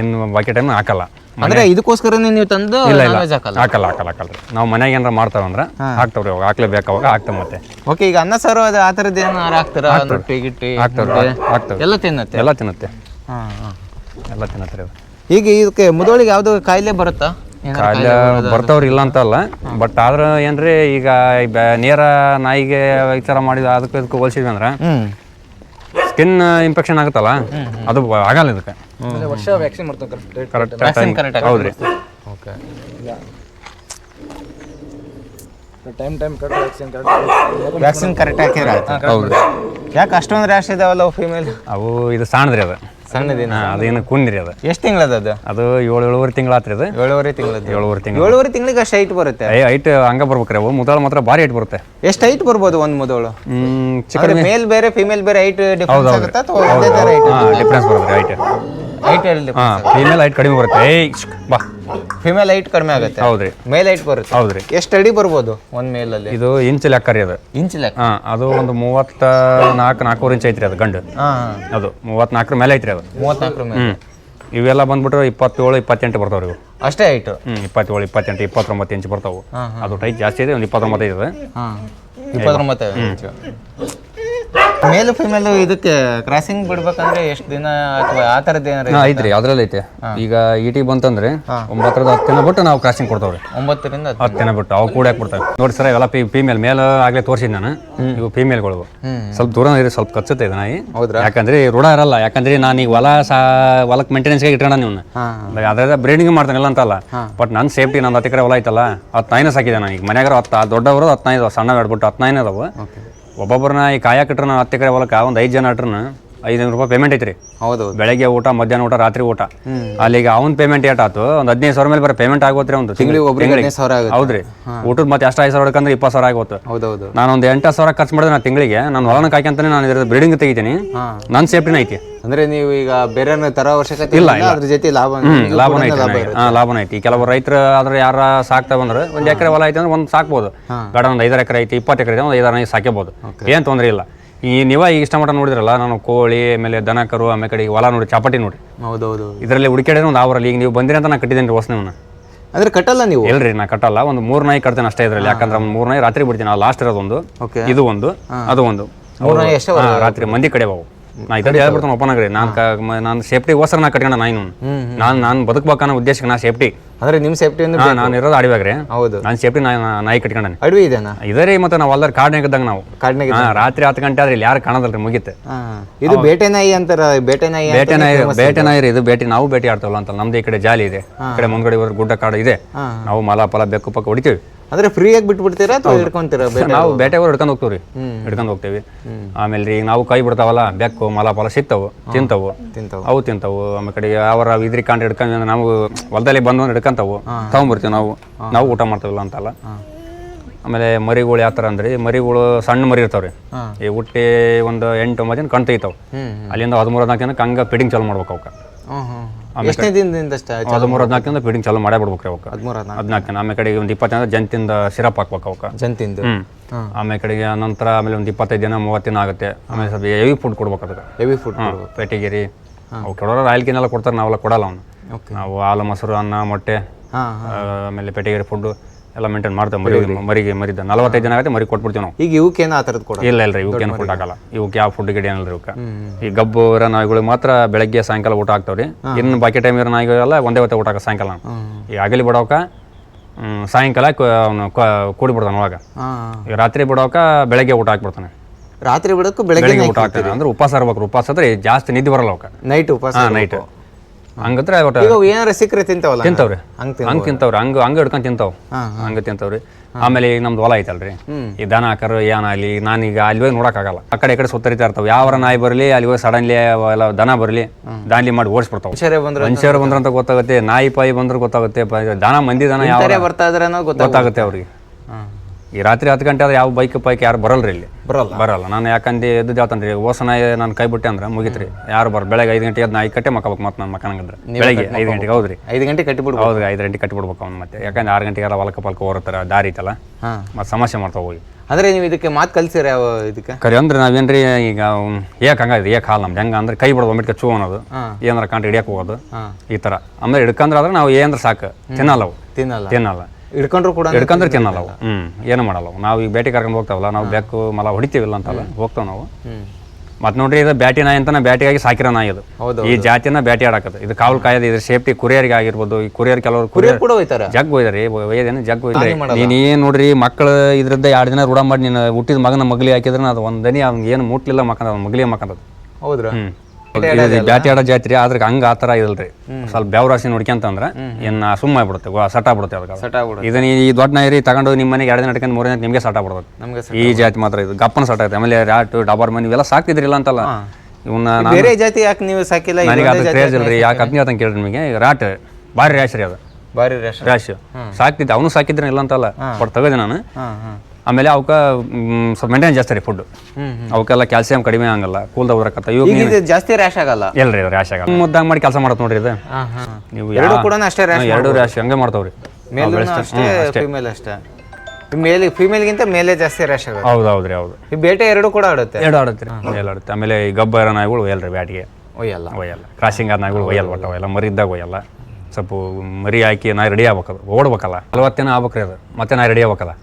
ಇನ್ನೂ ಬಾಕಿ ಟೈಮ್ ಹಾಕಲ್ಲ. ಅಂದ್ರೆ ಇದಕ್ಕೋಸ್ಕರನೇ ನೀವು ತಂದು ಇಲ್ಲ ಇಲ್ಲ. ಹಾಕಲ್ಲ? ಹಾಕಲ್ಲ ಹಾಕಲ್ಲ ರೀ ನಾವು ಮನ್ಯಾಗ ಏನಾರ ಮಾಡ್ತಾವಂದ್ರ ಹಾಕ್ತಾವ್ರಿ ಅವಾಗ. ಹಾಕ್ಲೇಬೇಕು ಅವಾಗ ಹಾಕ್ತಾವ ಮತ್ತೆ. ಓಕೆ ಈಗ ಅನ್ನ ಸಾರು ಅದು ಆ ಥರದ್ದು ಏನು ಹಾಕ್ತಾರ? ರೊಟ್ಟಿ ಗಿಟ್ಟಿ ಹಾಕ್ತಾವ್ರಿ ಎಲ್ಲ ತಿನ್ನತ್ತೆ? ಎಲ್ಲ ತಿನ್ನತ್ತೆ. ಹಾಂ ಹಾಂ. ಎಲ್ಲ ತಿನ್ನತ್ತೆ ಈಗ ಇದಕ್ಕೆ ಮುದೋಳಿಗೆ ಯಾವ್ದು ಕಾಯಿಲೆ ಬರುತ್ತಾ? ಏನಾರ ಕಾಯಿಲೆ ಬರ್ತಾವ್ರಿ ಇಲ್ಲ ಅಂತಲ್ಲ ಬಟ್ ಆದ್ರೆ ಏನ್ರಿ ಈಗ ಬ್ಯಾ- ನೇರ ನಾಯಿಗೆ ಈ ಥರ ಮಾಡಿದ ಅದಕ್ಕೆ ಇದಕ್ಕೆ ಹೋಲ್ಸಿದ್ವಿ ಅಂದ್ರೆ ಸ್ಕಿನ್ ಇನ್ಫೆಕ್ಷನ್ ಆಗುತ್ತಲ್ಲ ಅದು ಬ- ಆಗಲ್ಲ ಇದಕ್ಕೆ. ವರ್ಷ ವ್ಯಾಕ್ಸಿನ್ ಮಾಡ್ತಾರೆ ಕರೆಕ್ಟ್ ಕರೆಕ್ಟ್ ಕರೆಕ್ಟ್ ಹೌದ್ರಿ. Okay time time correct vaccine correct vaccine correct ಹಾಕಿರ ಹೌದ್ರಿ. ಯಾಕೆ ಅಷ್ಟೊಂದು ರ್ಯಾಶ್ ಇದಾವಲ್ಲ ಫೀಮೇಲ್ ಅವು ಇದು ಸಾಣದ್ರಿ ಅದು. ಸಣ್ಣದಿನ ಅದೇನು ಕುಂದ್ರಿ ಅದು. ಎಷ್ಟು ತಿಂಗಳದ ಅದು? ಅದು ಏಳು ಏಳುವರೆ ತಿಂಗಳಾತ್ರಿ ಅದು. ಏಳುವರೆ ತಿಂಗಳದ್ದು. ಏಳುವರೆ ತಿಂಗಳು ಏಳುವರೆ ತಿಂಗಳಿಗೆ ಅಷ್ಟು ಹೈಟ್ ಬರುತ್ತೆ? ಏ ಹೈಟ್ ಹಂಗ ಬರ್ಬೇಕ್ರಿ ಅವು. ಮುದಳ ಮಾತ್ರ ಭಾರಿ ಹೈಟ್ ಬರುತ್ತೆ. ಎಷ್ಟು ಹೈಟ್ ಬರ್ಬೋದು ಒಂದು ಮುದಳು? ಚಿಕ್ಕ ಮೇಲ್ ಬೇರೆ ಫಿಮೇಲ್ ಬೇರೆ ಹೈಟ್ ಡಿಫ್ರೆನ್ಸ್ ಆಗುತ್ತೆ ಅಥವಾ ಡಿಫ್ರೆನ್ಸ್ ಬರುತ್ತೆ ಹೈಟ್ ಹೈಟ್ ಫೀಮೇಲ್ ಹೈಟ್ ಕಡಿಮೆ ಬರುತ್ತೆ. ಏಯ್ ಬಾ. ಫಿಮೇಲ್ ಹೈಟ್ ಕಡಿಮೆ ಆಗುತ್ತೆ. ಹೌದ್ರಿ. ಮೇಲ್ ಹೈಟ್ ಬರುತ್ತೆ. ಹೌದ್ರಿ. ಎಷ್ಟು ಅಡಿ ಬರ್ಬೋದು ಒಂದು ಮೇಲಲ್ಲಿ? ಇದು ಇಂಚ್ ಲೆಕ್ಕ ರೀ ಅದು. ಇಂಚ್ ಲೆಕ್ಕ. ಹಾಂ ಅದು ಒಂದು ಮೂವತ್ತ ನಾಲ್ಕು ನಾಲ್ಕೂವರೆ ಇಂಚ್ ಐತ್ರಿ ಅದು ಗಂಡು. ಹಾಂ ಅದು ಮೂವತ್ನಾಲ್ಕರ ಮೇಲೆ ಐತ್ರಿ ಅದು. ಮೂವತ್ನಾಲ್ಕರ ಮೇಲೆ. ಹ್ಞೂ ಇವೆಲ್ಲ ಬಂದ್ಬಿಟ್ರೆ ಇಪ್ಪತ್ತೇಳು ಇಪ್ಪತ್ತೆಂಟು ಬರ್ತಾವ್ರಿ ಇವು. ಅಷ್ಟೇ ಹೈಟು ಹ್ಞೂ ಇಪ್ಪತ್ತೇಳು ಇಪ್ಪತ್ತೆಂಟು ಇಪ್ಪತ್ತೊಂಬತ್ತು ಇಂಚ್ ಬರ್ತಾವು. ಅದು ಟೈಟ್ ಜಾಸ್ತಿ ಇದೆ ಒಂದು ಇಪ್ಪತ್ತೊಂಬತ್ತೈದು ಇದೆ. ಹಾಂ ಇಪ್ಪತ್ತೊಂಬತ್ತು ಇಂಚು. ಮೇಲು ಫಿಮೇಲು ಇದಕ್ಕೆ ಕ್ರಾಸಿಂಗ್ ಬಿಡ್ಬೇಕಂದ್ರೆ ಎಷ್ಟು ದಿನ ಅಥವಾ ಆ ಥರದ್ದು ಏನಾರ ಐತ್ರಿ ಅದ್ರಲ್ಲಿ ಐತೆ. ಈಗ ಇಟಿ ಬಂತಂದ್ರೆ ಒಂಬತ್ತರದ ಹತ್ತು ದಿನ ಬಿಟ್ಟು ನಾವು ಕ್ರಾಸಿಂಗ್ ಕೊಡ್ತಾವ್ರಿ. ಒಂಬತ್ತರಿಂದ ಹತ್ತು ದಿನ ಬಿಟ್ಟು ಅವು ಕೂಡ ಕೊಡ್ತಾವೆ ನೋಡಿ ಸರ್ ಇವೆಲ್ಲ ಪಿ ಫೀಮೇಲ್ ಮೇಲ್ ಆಗ್ಲೇ ತೋರಿಸಿದ್ ನಾನು. ಇವು ಫೀಮೇಲ್ಗಳು. ಸ್ವಲ್ಪ ದೂರ ಇರಿ ಸ್ವಲ್ಪ ಕಚ್ಚುತ್ತೆ ಇದು ನಾಯಿ? ಯಾಕಂದ್ರೆ ರೂಢ ಇರಲ್ಲ. ಯಾಕಂದ್ರೆ ನಾನು ಈಗ ಹೊಲ ಸಾ ಹೊಲಕ್ಕೆ ಮೇಂಟೆನೆನ್ಸ್ಗೆ ಇಟ್ಕೊಂಡ ನೀವು ಹಾಂ. ಅದ್ರಾಗ ಬ್ರೀಡಿಂಗ್ ಮಾಡ್ತಾನೆ ಇಲ್ಲ ಅಂತಲ್ಲ. ಬಟ್ ನನ್ನ ಸೇಫ್ಟಿ ನನ್ನ ಹತ್ತಿರ ಹೊಲ ಐತಲ್ಲ ಹತ್ತು ನಾಯಿನ ಸಾಕಿದೆ ನಾನು ಈಗ. ಮನೆಯಾಗ ಹತ್ತು ದೊಡ್ಡವರು ಹತ್ತು ನಾಯಿ ಸಣ್ಣ ಬಿಡ್ಬಿಟ್ಟು ಹತ್ತು ನಾಯಿನ ಅದಾವೆ. ಒಬ್ಬೊಬ್ಬರನ್ನ ಈ ಕಾಯಕಟ್ರನ್ನ ಹತ್ತು ಎಕರೆ ಹೊಲಕ್ಕೆ ಒಂದು ಐದು ಜನ ಇಟ್ರನ್ನ ಐನೂರು ರೂಪಾಯಿ ಪೇಮೆಂಟ್ ಐತ್ರಿ. ಹೌದು. ಬೆಳಗ್ಗೆ ಊಟ ಮಧ್ಯಾಹ್ನ ಊಟ ರಾತ್ರಿ ಊಟ. ಅಲ್ಲಿಗೆ ಅವ್ನ ಪೇಮೆಂಟ್ ಏಟ್ ಆತು. ಒಂದು ಹದಿನೈದು ಸಾವಿರ ಮೇಲೆ ಬರೋ ಪೇಮೆಂಟ್ ಆಗೋತ್ರಿ ಒಂದು ತಿಂಗಳಿಗೆ. ಸಾವಿರ ಹೌದ್ರಿ. ಊಟದ ಮತ್ತೆ ಎಷ್ಟು ಐದು ಸಾವಿರ ಹೊಡ್ಕಂದ್ರೆ ಇಪ್ಪತ್ತು ಸಾವಿರ ಆಗೋತು ಹೌದೌದು. ನಾನು ಒಂದು ಎಂಟು ಸಾವಿರ ಖರ್ಚು ಮಾಡಿದ್ರೆ ನಾನು ತಿಂಗಳಿಗೆ. ನಾನು ಹೊಲನ ಕಾಯ್ಕಂತಾನೆ ನಾನು ಇದ್ರ ಬಿಲ್ಡಿಂಗ್ ತೆಗಿತೀನಿ. ನನ್ನ ಸೇಫ್ಟಿನ ಐತಿ. ಅಂದ್ರೆ ನೀವು ಈಗ ಬೇರೆ ತರ ಅವಶ್ಯಕತೆ ಇಲ್ಲ, ಅದ್ರ ಜೊತೆ ಲಾಭ ಲಾಭ ಲಾಭನ ಐತಿ ಲಾಭ ಐತಿ. ಕೆಲವು ರೈತರು ಆದ್ರೆ ಯಾರ ಸಾಕ್ತಾ ಬಂದ್ರೆ ಒಂದು ಎಕರೆ ಹೊಲ ಐತಿ ಅಂದ್ರೆ ಒಂದು ಸಾಕ್ಬೋದು. ಬೇಡ ಒಂದು ಐದಾರು ಎಕರೆ ಐತಿ ಇಪ್ಪತ್ತು ಎಕರೆ ಐತಿ ಒಂದು ಐದಾರು ಐದು ಏನ್ ಏನು ತೊಂದರೆ ಇಲ್ಲ. ಈ ನೀವ ಈಗ ಇಷ್ಟ ಮಟ್ಟ ನೋಡಿದ್ರಲ್ಲ ನಾನು ಕೋಳಿ ಆಮೇಲೆ ದನ ಕರು ಆಮೇಲೆ ಕಡೆ ಹೊಲ ನೋಡಿ ಚಾಪಟಿ ನೋಡಿ. ಹೌದೌದು ಇದರಲ್ಲಿ ಹುಡುಕಾಡಿದ್ರೆ ಒಂದು ಅವರಲ್ಲಿ ಈಗ ನೀವು ಬಂದಿರಿ ಅಂತ ನಾನು ಕಟ್ಟಿದ್ದೀನಿ ರೀ ಹೊಸನವನ್ನ. ಅಂದ್ರೆ ಕಟ್ಟಲ್ಲ ನೀವು? ಎಲ್ರಿ ನಾ ಕಟ್ಟಲ್ಲ. ಒಂದು ಮೂರ್ ನಾಯಿ ಕಟ್ತೇನೆ ಅಷ್ಟೇ ಇದ್ರಲ್ಲಿ. ಯಾಕಂದ್ರೆ ಒಂದು ಮೂರು ನಾಯಿ ರಾತ್ರಿ ಬಿಡ್ತೀನಿ. ಲಾಸ್ಟ್ ಇರೋದೊಂದು. ಇದು ಒಂದು ಅದು ಒಂದು. ಮೂರ್ ನಾಯಿ ಎಷ್ಟೇ ರಾತ್ರಿ ಮಂದಿ ಕಡೆ ಬಾವು ನಾ ಇದ್ರಲ್ಲಿ ಹೇಳ್ಬಿಡ್ತಾನೆ ಓಪನ್ ಆಗ್ರಿ. ನಾನು ನಾನು ಸೇಫ್ಟಿಗೋಸ್ಕರ ನಾ ಕಟ್ಕೊಂಡ ನಾನು ನಾನು ನಾನು ಬದುಕ್ಬೇಕನ್ನೋ ಉದ್ದೇಶಕ್ಕೆ ನಾ ಸೇಫ್ಟಿ ಅಂದ್ರೆ ನಿಮ್ ಸೇಫ್ಟಿ ಅಂದ್ರೆ ನಾನು ಇರೋದು ಅಡಿವಾಗ್ರಿ ಹೌದು. ನಾನು ಸೇಫ್ಟಿ ನಾಯಿ ನಾಯಿ ಕಟ್ಕೊಂಡಾನೆ. ಅಡವಿ ಇದೆನಾ? ಇದೇ ರೀ ಮತ್ತೆ ನಾವು ಅಲ್ಲಾರ ಕಾಡ್ನಾಗ ಇದ್ದಂಗೆ ನಾವು. ಕಾಡ್ನಾಗ ರಾತ್ರಿ ಹತ್ತು ಗಂಟೆ ಆದ್ರೆ ಇಲ್ಲಿ ಯಾರು ಕಾಣೋದಲ್ರಿ ಮುಗೀತೆ. ಇದು ಬೇಟೆ ನಾಯಿ ಅಂತಾರ ಬೇಟೆ ನಾಯಿ ಬೇಟೆ ನಾಯಿ ಬೇಟೆ ನಾಯಿ ಇದು ಬೇಟೆ ನಾವು ಬೇಟೆ ಆಡ್ತಾವಲ್ಲ ಅಂತ ನಮ್ದು ಈ ಕಡೆ ಜಾಲಿ ಇದೆ. ಈ ಕಡೆ ಮುಂದ್ಗಡೆ ಗುಡ್ಡ ಕಾಡು ಇದೆ. ನಾವು ಮಲ ಫಲ ಬೆಕ್ಕು ಪಕ್ಕ ಹೊಡಿತೀವಿ. ಅಂದ್ರೆ ಫ್ರೀ ಆಗಿ ಬಿಟ್ಬಿಡ್ತೀರಾ ಅಥವಾ ಹಿಡ್ಕೊಂತೀರಾ ಬೇಟೆ ನಾವು ಬೇಟೆ ಹೋಗಿ ಹಿಡ್ಕೊಂಡು ಹೋಗ್ತೀವಿ ಹಿಡ್ಕೊಂಡು ಹೋಗ್ತೀವಿ. ಆಮೇಲೆ ರೀ ಈಗ ನಾವು ಕೈ ಬಿಡ್ತಾವಲ್ಲ ಬೆಕ್ಕು ಮಲ ಫಲ ಸಿಗ್ತಾವು ತಿಂತಾವು. ತಿಂತಾವ. ಅವು ತಿಂತಾವು. ಆಮೇಲೆ ಕಡೆಗೆ ಅವರ ಇದ್ರಿ ಕಾಂಡ್ ಹಿಡ್ಕೊಂಡು ನಾವು ಹೊಲದಲ್ಲಿ ಬಂದು ಹಿಡ್ಕೊಂತಾವು. ತಗೊಂಡ್ಬಿಡ್ತೀವಿ ನಾವು. ನಾವು ಊಟ ಮಾಡ್ತೀವಲ್ಲ ಅಂತಲ್ಲ. ಆಮೇಲೆ ಮರಿಗಳು ಯಾವ ಥರ ಅಂದ್ರೆ ಮರಿಗಳು ಸಣ್ಣ ಮರಿ ಇರ್ತಾವ್ರಿ. ಈ ಹುಟ್ಟಿ ಒಂದು ಎಂಟು ಒಂಬತ್ತು ಜನ ಕಣ್ ತೆಗಿತಾವೆ. ಅಲ್ಲಿಂದ ಹದಿಮೂರು ಹದಿನಾಲ್ಕು ಜನಕ್ಕೆ ಹಂಗೆ ಫೀಡಿಂಗ್ ಚಾಲು ಮಾಡ್ಬೇಕು ಅವಕ್ಕೆ. ಎಷ್ಟನೇ ದಿನದಿಂದ ಹದಿನಾಲ್ಕು ದಿನ ಫಿಟ್ಟಿಂಗ್ ಚಾಲು ಮಾಡೇ ಬಿಡ್ಬೇಕು ಅವಕ್ಕೆ ಹದಿಮೂರ ಹದಿನಾಲ್ಕು ಹದಿನಾಲ್ಕು ದಿನ ಆಮೇಲೆ ಕಡೆಗೆ ಒಂದು ಇಪ್ಪತ್ತು ದಿನ ಜಂತಿಂದ ಸಿರಪ್ ಹಾಕ್ಬೇಕು ಅವಕ್ಕೆ. ಜಂತಿಂದು? ಹ್ಮ್. ಆಮೇಲೆ ಕಡೆಗೆ ನಂತರ ಆಮೇಲೆ ಒಂದು ಇಪ್ಪತ್ತೈದು ದಿನ ಮೂವತ್ತು ದಿನ ಆಗುತ್ತೆ. ಆಮೇಲೆ ಸ್ವಲ್ಪ ಹೆವಿ ಫುಡ್ ಕೊಡ್ಬೇಕು ಅದಕ್ಕೆ. ಹೆವಿ ಫುಡ್ ಹಾಂ. ಪೆಟ್ಟಿಗೆರಿ ಅವು ಕೊಡೋರು ರಾಯಲ್ಕಿನೆಲ್ಲ ಕೊಡ್ತಾರೆ ನಾವೆಲ್ಲ ಕೊಡಲ್ಲ ಅವನು ನಾವು ಹಾಲು ಮೊಸರು ಅನ್ನ ಮೊಟ್ಟೆ ಆಮೇಲೆ ಪೆಟ್ಟಿಗೆರಿ ಫುಡ್ಡು ಎಲ್ಲ ಮೇಂಟೈನ್ ಮಾಡ್ತೇವೆ ಮರಿ ಮರಿಗೆ ಮರಿದ ನಲವತ್ತೈದು ದಿನ ಆಗುತ್ತೆ ಮರಿ ಕೊಟ್ಬಿಡ್ತೀವಿ ನಾವು. ಈಗ ಇವಕ್ಕೇನು ಆ ಥರದ್ದು ಕೊಡ ಇಲ್ಲ ಇಲ್ಲ ಇವಕ್ಕೆ ಏನು ಫುಡ್ ಹಾಕಲ್ಲ ಇವಕ್ಕೆ ಯಾವ ಫುಡ್ ಗಿಡ ಏನಿಲ್ಲ ಇವಕ್ಕೆ ಈ ಗಬ್ಬು ಇರೋ ನಾಯಿಗಳಿಗೆ ಮಾತ್ರ ಬೆಳಗ್ಗೆ ಸಾಯಂಕಾಲ ಊಟ ಹಾಕ್ತಾವ್ರಿ ಇನ್ನು ಬಾಕಿ ಟೈಮ್ ಇರೋ ನಾಯಿಗಳೆಲ್ಲ ಒಂದೇ ಹೊತ್ತೆ ಊಟ ಹಾಕ ಸಾಯಂಕಾಲ ಈ ಆಗಲಿ ಬಿಡೋಕ ಸಾಯಂಕಾಲ ಅವನು ಕೂಡಿ ಬಿಡ್ತಾನೆ ಒಳಗೆ. ಈಗ ರಾತ್ರಿ ಬಿಡೋಕ ಬೆಳಗ್ಗೆ ಊಟ ಹಾಕ್ಬಿಡ್ತಾನೆ. ರಾತ್ರಿ ಬಿಡೋಕ್ಕೂ ಬೆಳಗ್ಗೆ ಊಟ ಹಾಕ್ತಾನೆ ಅಂದ್ರೆ ಉಪವಾಸ ಇರ್ಬೇಕು. ಉಪವಾಸ ಅಂದ್ರೆ ಜಾಸ್ತಿ ನಿದ್ದೆ ಬರಲ್ಲ ಅವಕ್ಕೆ. ನೈಟ್ ಉಪವಾಸ ಹಾಂ ನೈಟ್ ಹಂಗಂದ್ರೆ ಒಟ್ಟು ಈಗ ಏನಾರ ಸಿಕ್ಕರೆ ತಿಂತಾವಲ್ಲ? ತಿಂತಾವ್ರಿ. ಹಂಗ ತಿಂತಾವ್ರಿ. ಹಂಗ ಹಂಗೆ ಹಿಡ್ಕೊಂಡು ತಿಂತಾವ್. ಹಂಗೆ ತಿಂತಾವ್ರಿ. ಆಮೇಲೆ ಈಗ ನಮ್ದು ಹೊಲ ಐತಲ್ರಿ. ಈ ದನ ಹಾಕರು ಏನಾಗಲಿ ನಾನೀಗ ಅಲ್ಲಿ ಹೋಗಿ ನೋಡೋಕ್ಕಾಗಲ್ಲ. ಆ ಕಡೆ ಈ ಕಡೆ ಸುತ್ತರಿತಾ ಇರ್ತಾವೆ. ಯಾವ ನಾಯಿ ಬರಲಿ ಅಲ್ಲಿ ಹೋಗಿ ಸಡನ್ಲಿ ಎಲ್ಲ ದನ ಬರಲಿ ದಾನ್ಲಿ ಮಾಡಿ ಓಡಿಸ್ಬಿಡ್ತಾವೆ. ಮನುಷ್ಯರು ಬಂದ್ರೆ ಅಂತ ಗೊತ್ತಾಗುತ್ತೆ ನಾಯಿ ಪಾಯಿ ಬಂದ್ರೆ ಗೊತ್ತಾಗುತ್ತೆ ದನ ಮಂದಿ ದನ ಯಾವ ಬರ್ತಾ ಇದ್ರೆ ಗೊತ್ತಾಗುತ್ತೆ ಅವ್ರಿಗೆ. ಈ ರಾತ್ರಿ ಹತ್ತು ಗಂಟೆ ಆದ್ರೆ ಯಾವ ಬೈಕ್ ಪೈಕ್ ಯಾರು ಬರಲ್ರಿ ಇಲ್ಲಿ? ಬರಲ್ಲ. ಬರಲ್ಲ. ನಾನು ಯಾಕಂದ್ರೆ ಎದ್ದು ಜಾತನ್ರಿ ಓಸನ ನಾನು ಕೈ ಬಿಟ್ಟೆ ಅಂದ್ರೆ ಮುಗಿತ್ರಿ. ಯಾರು ಬರ ಬೆಳಗ್ಗೆ ಐದು ಗಂಟೆ ಅದು ನಾ ಐದು ಕಟ್ಟೆ ಮಕ್ಕಬೇಕು ಮತ್ತೆ ನನ್ನ ಮಕ್ಕನಂಗಂದ್ರೆ ಬೆಳಗ್ಗೆ ಐದು ಗಂಟೆಗೆ ಹೌದ್ರಿ. ಐದು ಗಂಟೆ ಕಟ್ಟಿಬಿಡ್ಬೋದು ಹೌದು ಐದು ಗಂಟೆ ಕಟ್ಟಿಬಿಡ್ಬೇಕು ಅವ್ನು ಮತ್ತೆ. ಯಾಕಂದ್ರೆ ಆರು ಗಂಟೆಗೆಲ್ಲ ಹೊಲಕ ಪಲ್ಕ ಹೊರತಾರ ದಾರಿ ಐತಲ್ಲ. ಮತ್ತೆ ಸಮಸ್ಯೆ ಮಾಡ್ತಾ ಹೋಗಿ. ಅಂದ್ರೆ ನೀವು ಇದಕ್ಕೆ ಮಾತು ಕಲ್ಸಿರ ಯಾವ ಇದಕ್ಕೆ? ಕರಿ ಅಂದ್ರೆ ನಾವೇನ್ರಿ ಈಗ ಏಕ್ ಹಂಗಾಗಿದೆ ಏಕ್ ಹಾಲು ನಮ್ದು. ಹೆಂಗ ಅಂದ್ರೆ ಕೈ ಬಿಡೋದು ಒಮ್ಮಿಟ್ಕೆ ಚೂ ಅನ್ನೋದು. ಏನಾರ ಕಂಡು ಹಿಡಿಯಕ್ಕೆ ಹೋಗೋದು. ಈ ತರ. ಅಂದ್ರೆ ಹಿಡ್ಕಂದ್ರೆ ಆದ್ರೆ ನಾವು ಏನಂದ್ರೆ ಸಾಕು. ತಿನ್ನಲ್ಲ ಅವು. ತಿನ್ನಲ್ಲ. ತಿನ್ನಲ್ಲ. ಹಿಡ್ಕೊಂಡ್ರು ಕೂಡ ಹಿಡ್ಕೊಂಡ್ರೆ ತಿನ್ನಲ್ಲ. ಅವು ಹ್ಞೂ ಏನು ಮಾಡಲ್ಲ ಅವು ನಾವು ಈಗ ಬೇಟೆ ಕರ್ಕೊಂಡು ಹೋಗ್ತಾವಲ್ಲ ನಾವು ಬೆಕ್ಕು ಮಲ ಹೊಡಿತೀವಿಲ್ಲ ಅಂತಲ್ಲ ಹೋಗ್ತಾವ ನಾವು. ಹ್ಮ್. ಮತ್ತೆ ನೋಡ್ರಿ ಇದು ಬ್ಯಾಟಿ ನಾಯಿ ಅಂತ ಬ್ಯಾಟಿಗಾಗಿ ಸಾಕಿರೋ ನಾಯಿ ಇದು. ಹೌದು ಈ ಜಾತಿನ ಬ್ಯಾಟಿ ಆಡಕತ್ತೆ. ಇದು ಕಾವಲ್ ಕಾಯೋದು ಇದ್ರ ಸೇಫ್ಟಿ ಕುರಿಯರಿಗೆ ಆಗಿರ್ಬೋದು ಈ ಕುರಿಯರ್ ಕೆಲವರು ಕುರಿಯರ್ ಕೂಡ ಹೋಯ್ತಾರ? ಜಗ್ ಒಯ್ದಾರಿ ಒಯ್ಯದೇನು ಜಗ್ ಹೋಯ್ತಾರೆ ನೀನ್ ಏನು ನೋಡ್ರಿ ಮಕ್ಕಳು ಇದ್ರದ್ದ ಎರಡು ದಿನ ರೂಢ ಮಾಡಿ ನೀನು ಹುಟ್ಟಿದ ಮಗನ ಮಗಲಿ ಹಾಕಿದ್ರೆ ಅದು ಒಂದನಿ ದನಿ ಅವ್ನಿಗೆ ಏನು ಮುಟ್ಲಿಲ್ಲ ಮಕ್ಕಂದ ಅವ್ನ ಮಗಲಿಗೆ ಮಕ್ಕಂದದು ಹೌದ್ರಾ? ಹ್ಞೂ ಬ್ಯಾಟಿ ಆಡೋ ಜಾತ್ರೆ ಆದ್ರೆ ಹಂಗ ಆತರ ಥರ ಇಲ್ರಿ ಸ್ವಲ್ಪ ಬೆವರಾಸಿ ನೋಡ್ಕೊಂತಂದ್ರೆ ಏನ್ ಸುಮ್ಮ ಆಗ್ಬಿಡುತ್ತೆ ಸಟ ಆಗ್ಬಿಡುತ್ತೆ ಅದಕ್ಕೆ ಇದನ್ನ ಈ ದೊಡ್ಡ ನಾಯಿರಿ ತಗೊಂಡು ನಿಮ್ಮ ಮನೆಗೆ ಎರಡು ದಿನ ಇಟ್ಕೊಂಡು ಮೂರನೇ ನಿಮಗೆ ಸಟ ಆಗ್ಬಿಡುತ್ತೆ ನಮ್ಗೆ ಈ ಜಾತಿ ಮಾತ್ರ ಇದು. ಗಪ್ಪನ ಸಟ ಐತೆ ಆಮೇಲೆ ರಾಟು ಡಬರ್ ಮನಿ ಇವೆಲ್ಲ ಸಾಕ್ತಿದ್ರಿಲ್ಲ ಅಂತಲ್ಲ. ಇವನ್ನ ನಾನು ಬೇರೆ ಜಾತಿ ಯಾಕೆ ನೀವು ಸಾಕಿಲ್ಲ? ನನಗೆ ಅದು ಜಾತಿ ಕ್ರೇಜ್ ಇಲ್ರಿ. ಯಾಕೆ ಅಗ್ನಿ ಅಂತ ಕೇಳ್ರಿ ನಿಮಗೆ. ರಾಟ್ ಭಾರಿ ರ್ಯಾಶ್ ರೀ ಅದು. ಬಾರಿ ರ್ಯಾಶ್ ರ್ಯಾಶ್ ಸಾಕ್ತಿದ್ದೆ. ಅವನು ಸಾಕಿದ್ರೆ ಇಲ್ಲ ಅಂತಲ್ಲ. ಬಟ್ ತಗೋದೆ ನಾನು. ಆಮೇಲೆ ಅವಕ್ಕೆ ಸ್ವಲ್ಪ ಮೇಂಟೈನ್ ಜಾಸ್ತಿ ರೀ ಫುಡ್ ಹ್ಮ್ ಅವಕ್ಕೆಲ್ಲ ಕ್ಯಾಲ್ಸಿಯಂ ಕಡಿಮೆ ಆಗಲ್ಲ ಕೂಲ್ ಬರಕತ್ತ. ಇವಾಗ ಈಗ ಇದು ಜಾಸ್ತಿ ರ್ಯಾಶ್ ಆಗಲ್ಲ? ಎಲ್ರಿ ರ್ಯಾಶ್ ಆಗಲ್ಲ. ಮುದ್ದಾಗ ಮಾಡಿ ಕೆಲಸ ಮಾಡತ್ ನೋಡ್ರಿ ಇದು. ನೀವು ಎರಡು ಕೂಡ ಅಷ್ಟೇ ರ್ಯಾಶ್ ಎರಡು ರ್ಯಾಶ್ ಹಂಗೆ ಮಾಡ್ತಾವ್ರಿ. ಮೇಲ್ ಅಷ್ಟೇ ಫಿಮೇಲ್ ಅಷ್ಟೇ. ಮೇಲ್ ಫಿಮೇಲ್ಗಿಂತ ಮೇಲೆ ಜಾಸ್ತಿ ರ್ಯಾಶ್ ಆಗುತ್ತೆ. ಹೌದು ಹೌದ್ರಿ ಹೌದು. ಈ ಬೇಟೆ ಎರಡು ಕೂಡ ಆಡುತ್ತೆ. ಎರಡು ಆಡುತ್ತೆ ರೀ ಆಡುತ್ತೆ. ಆಮೇಲೆ ಈ ಗಬ್ಬ ಇರೋ ನಾಯಿಗಳು ಒಯ್ಯಲ್ರಿ ಬ್ಯಾಟಿಗೆ. ಒಯ್ಯಲ್ಲ. ಒಯ್ಯಲ್ಲ. ಕ್ರಾಸಿಂಗ್ ಆದ ನಾಯಿಗಳು ಒಯ್ಯಲ್ಲ ಒಟ್ಟು ಅವೆಲ್ಲ ಮರಿದ್ದಾಗ ಒಯ್ಯಲ್ಲ. ಸ್ವಲ್ಪ ಮರಿ ಹಾಕಿ ನಾ ರೆಡಿ ಆಗ್ಬೇಕದು. ಓಡ್ಬೇಕಲ್ಲ. ನಲವತ್ತೇನ ಆಗ್ಬೇಕ್ರಿ ಅದು. ಮತ್ತೆ ನಾ ರೆಡಿ ಆಗ್ಬೇಕಲ್ಲ.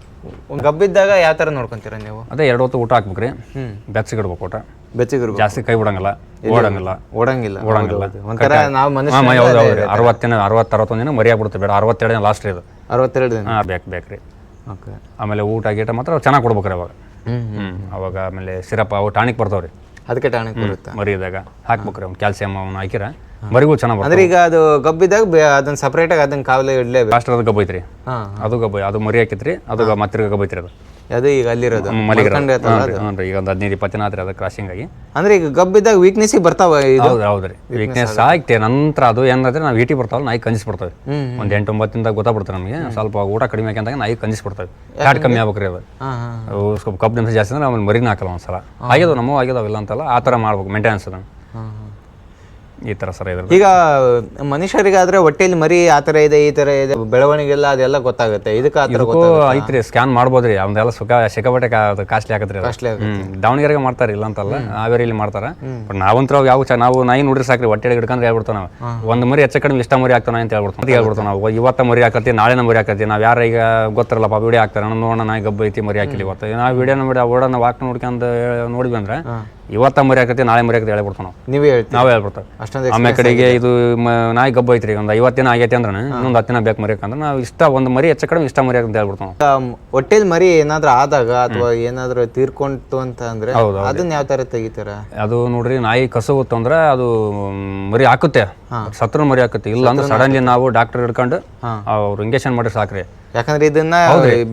ಒಂದು ಗಬ್ಬಿದ್ದಾಗ ಯಾವ ತರ ನೋಡ್ಕೊಂತೀರ ನೀವು? ಅದೇ ಎರಡು ಹೊತ್ತು ಊಟ ಹಾಕ್ಬೇಕ್ರಿ. ಹ್ಮ್. ಬೆಚ್ಚಗಿಡ್ಬೇಕು ಊಟ. ಬೆಚ್ಚಗಿರ್ಬೇಕು ಜಾಸ್ತಿ ಕೈ ಬಿಡಂಗಿಲ್ಲ ಓಡಂಗಿಲ್ಲ. ಓಡಂಗಿಲ್ಲ. ಓಡಂಗಿಲ್ಲ. ಒಂಥರ ನಾವು ಮನುಷ್ಯ ಅರವತ್ತಿನ ಅರವತ್ತು ಅರವತ್ತೊಂದು ದಿನ ಬೇಡ. ಅರವತ್ತೆರಡು ದಿನ ಲಾಸ್ಟ್ ಇದು ಅರವತ್ತೆರಡು ದಿನ. ಹಾಂ ಬೇಕು ಬೇಕ್ರಿ. ರೀ ಓಕೆ. ಆಮೇಲೆ ಊಟ ಗೀಟ ಮಾತ್ರ ಚೆನ್ನಾಗಿ ಕೊಡ್ಬೇಕ್ರಿ ಅವಾಗ. ಹ್ಮ್ ಹ್ಞೂ ಅವಾಗ ಆಮೇಲೆ ಸಿರಪ್ ಅವು ಟಾನಿಕ್ ಬರ್ತಾವ್ರಿ. ಅದಕ್ಕೆ ಟಾಣಿಕ್ ಬರುತ್ತೆ. ಮರಿದಾಗ ಹಾಕ್ಬೇಕ್ರಿ. ಅವ್ನು ಕ್ಯಾಲ್ಸಿಯಂ ಅವ್ನು ಹಾಕಿರ. ಮರಿಗೂ ಚೆನ್ನಾಗಿ ಅಂದ್ರೆ ಈಗ ಅದು ಗಬ್ಬಿದಾಗ ಅದನ್ನ ಸಪ್ರೇಟ್ ಆಗಿ ಅದನ್ನ ಕಾವಲೆ ಇಡ್ಲೇ ಲಾಸ್ಟ್ ಅದು ಗಬ್ಬ ಐತ್ರಿ ಅದು ಗಬ್ಬ ಅದು ಮರಿ ಹಾಕಿತ್ರಿ ಅದು ಮತ್ತಿರ್ಗ ಮತ್ತೆ ಗಬ್ಬ ಐತ್ರಿ ಅದು. ಅದು ಈಗ ಅಲ್ಲಿರೋದು. ಮಲಿಗಿರ ಈಗ ಒಂದು ಹದಿನೈದು ಇಪ್ಪತ್ತು ದಿನ ಆದ್ರೆ ಅದು ಕ್ರಾಸಿಂಗ್ ಆಗಿ. ಅಂದ್ರೆ ಈಗ ಗಬ್ಬಿದಾಗ ವೀಕ್ನೆಸ್ ಬರ್ತಾವ ಇದು? ಹೌದು ಹೌದ್ರಿ. ವೀಕ್ನೆಸ್ ಆಗ್ತೆ ನಂತರ ಅದು ಏನಂದ್ರೆ ನಾವು ಈಟಿ ಬರ್ತಾವಲ್ಲ ನಾಯಿ ಕನ್ಸಿಸ್ಬಿಡ್ತವೆ ಒಂದು ಎಂಟು ಒಂಬತ್ತಿಂದ ಗೊತ್ತಾಗ್ಬಿಡ್ತಾರೆ ನಮಗೆ. ಸ್ವಲ್ಪ ಊಟ ಕಡಿಮೆ ಆಗಿ ನಾಯಿ ಕನ್ಸಿಸ್ಬಿಡ್ತವೆ ಫ್ಯಾಟ್ ಕಮ್ಮಿ ಆಗ್ಬೇಕ್ರಿ ಅದು. ಸ್ವಲ್ಪ ಕಬ್ಬಿನ ನಿಮಿಷ ಜಾಸ್ತಿ ಅಂದ್ರೆ ಆಮೇಲೆ ಮರಿನ ಹಾಕಲ್ಲ ಒಂದ್ಸಲ. ಆಗ್ಯದ ನಮ್ಮ ಆಗ್ಯದಾವ ಇಲ್ಲ ಅಂತಲ್ಲ ಆ ಥರ ಮಾಡ್ಬೇಕು ಮೇಂಟೆನೆನ್ಸ್ ಅದನ್ನು. ಈ ಥರ ಸರ ಇದ್ರ ಈಗ ಮನುಷ್ಯರಿಗಾದ್ರೆ ಹೊಟ್ಟೆಲಿ ಮರಿ ಆ ಥರ ಇದೆ ಈ ಥರ ಇದೆ ಬೆಳವಣಿಗೆ ಎಲ್ಲ ಅದೆಲ್ಲ ಗೊತ್ತಾಗುತ್ತೆ. ಇದಕ್ಕೆ ಆ ಥರ ಇದಕ್ಕೂ ಐತ್ರಿ ಸ್ಕ್ಯಾನ್ ಮಾಡ್ಬೋದ್ರಿ. ಅವ್ನೆಲ್ಲ ಸುಖ ಸಿಕ್ಕಾಪಟ್ಟೆ ಕಾಸ್ಟ್ಲಿ ಆಗತ್ರಿ ಅದು. ಕಾಸ್ಟ್ಲಿ ಆಗುತ್ತೆ. ಹ್ಮ್. ದಾವಣಗೆರೆಗೆ ಮಾಡ್ತಾರೆ ಇಲ್ಲ ಅಂತಲ್ಲ ಹಾವೇರಿಯಲ್ಲಿ ಮಾಡ್ತಾರೆ. ಬಟ್ ನಾವಂತ್ರ ಯಾವ ಚ ನಾವು ನಾಯಿ ನೋಡ್ರಿ ಸಾಕ್ರಿ ಹೊಟ್ಟೆ ಹಿಡ್ಕೊಂಡ್ರೆ ಹೇಳ್ಬಿಡ್ತಾವ ನಾವು. ಒಂದು ಮರಿ ಹೆಚ್ಚ ಕಡಿಮೆ ಇಷ್ಟ ಮರಿ ಆಗ್ತಾನೆ ಅಂತ ಹೇಳ್ಬಿಡ್ತಾವ. ಅಂತ ಹೇಳ್ಬಿಡ್ತಾವ ನಾವು. ಇವತ್ತ ಮರಿ ಹಾಕತ್ತಿ ನಾಳೆ ಮರಿ ಹಾಕತ್ತಿ. ನಾವು ಯಾರ ಈಗ ಗೊತ್ತಿರಲ್ಲಪ್ಪ ವಿಡಿಯೋ ಹಾಕ್ತಾರೆ. ನೋಡೋಣ ನಾಯಿ ಗಬ್ಬ ಐತಿ ಮರಿ ಹಾಕಿಲ್ಲ ಇವತ್ತು ನಾವು ವಿಡಿಯೋ ನೋಡಿ ಓಡೋಣ ವಾಕ್ ನೋಡ್ಕೊಂಡು ನೋಡಿದ್ವಿ ಬಂದ್ರೆ ಇವತ್ತ ಮರಿ ಆಕೈತಿ ನಾಳೆ ಮರಿ ಹಾಕತ್ತಿ ಹೇಳ್ಬಿಡ್ತಾವ ನಾವು. ನೀವೇ ಹೇಳ್ತೀವಿ ನಾವೇ ಹೇಳ್ಬಿಡ್ತಾವೆ. ಅಷ್ಟೊಂದು ಆಮೇಲೆ ಕಡೆಗೆ ಇದು ಮ- ನಾಯಿ ಗಬ್ಬ ಐತ್ರಿ ಒಂದು ಐವತ್ತು ದಿನ ಆಗೈತಿ ಅಂದ್ರೆ ಇನ್ನೊಂದು ಹತ್ತಿನ ದಿನ ಬೇಕು ಮರಿ ಅಂದ್ರೆ ನಾವು ಇಷ್ಟ ಒಂದು ಮರಿ ಹೆಚ್ಚು ಕಡಿಮೆ ಇಷ್ಟ ಮರಿ ಅಂತ ಹೇಳ್ಬಿಡ್ತಾವ ಹೊಟ್ಟೆಲ್ ಮರಿ ಏನಾದ್ರೂ ಆದಾಗ ಅಥವಾ ಏನಾದ್ರೂ ತೀರ್ಕೊಂತು ಅಂತ ಅಂದ್ರೆ ಅದನ್ನ ಯಾವ ತರ ತೆಗಿತಾರ? ಅದು ನೋಡ್ರಿ ನಾಯಿ ಕಸು ಅಂದ್ರೆ ಅದು ಮ್, ಮರಿ ಹಾಕುತ್ತೆ. ಸತ್ರ ಮರಿ ಹಾಕುತ್ತೆ. ಇಲ್ಲ ಅಂದ್ರೆ ಸಡನ್ಲಿ ನಾವು ಡಾಕ್ಟರ್ ಹಿಡ್ಕೊಂಡು ಅವ್ರು ಇಂಜೆಕ್ಷನ್ ಮಾಡಿ ಸಾಕ್ರಿ. ಯಾಕಂದ್ರೆ ಇದನ್ನ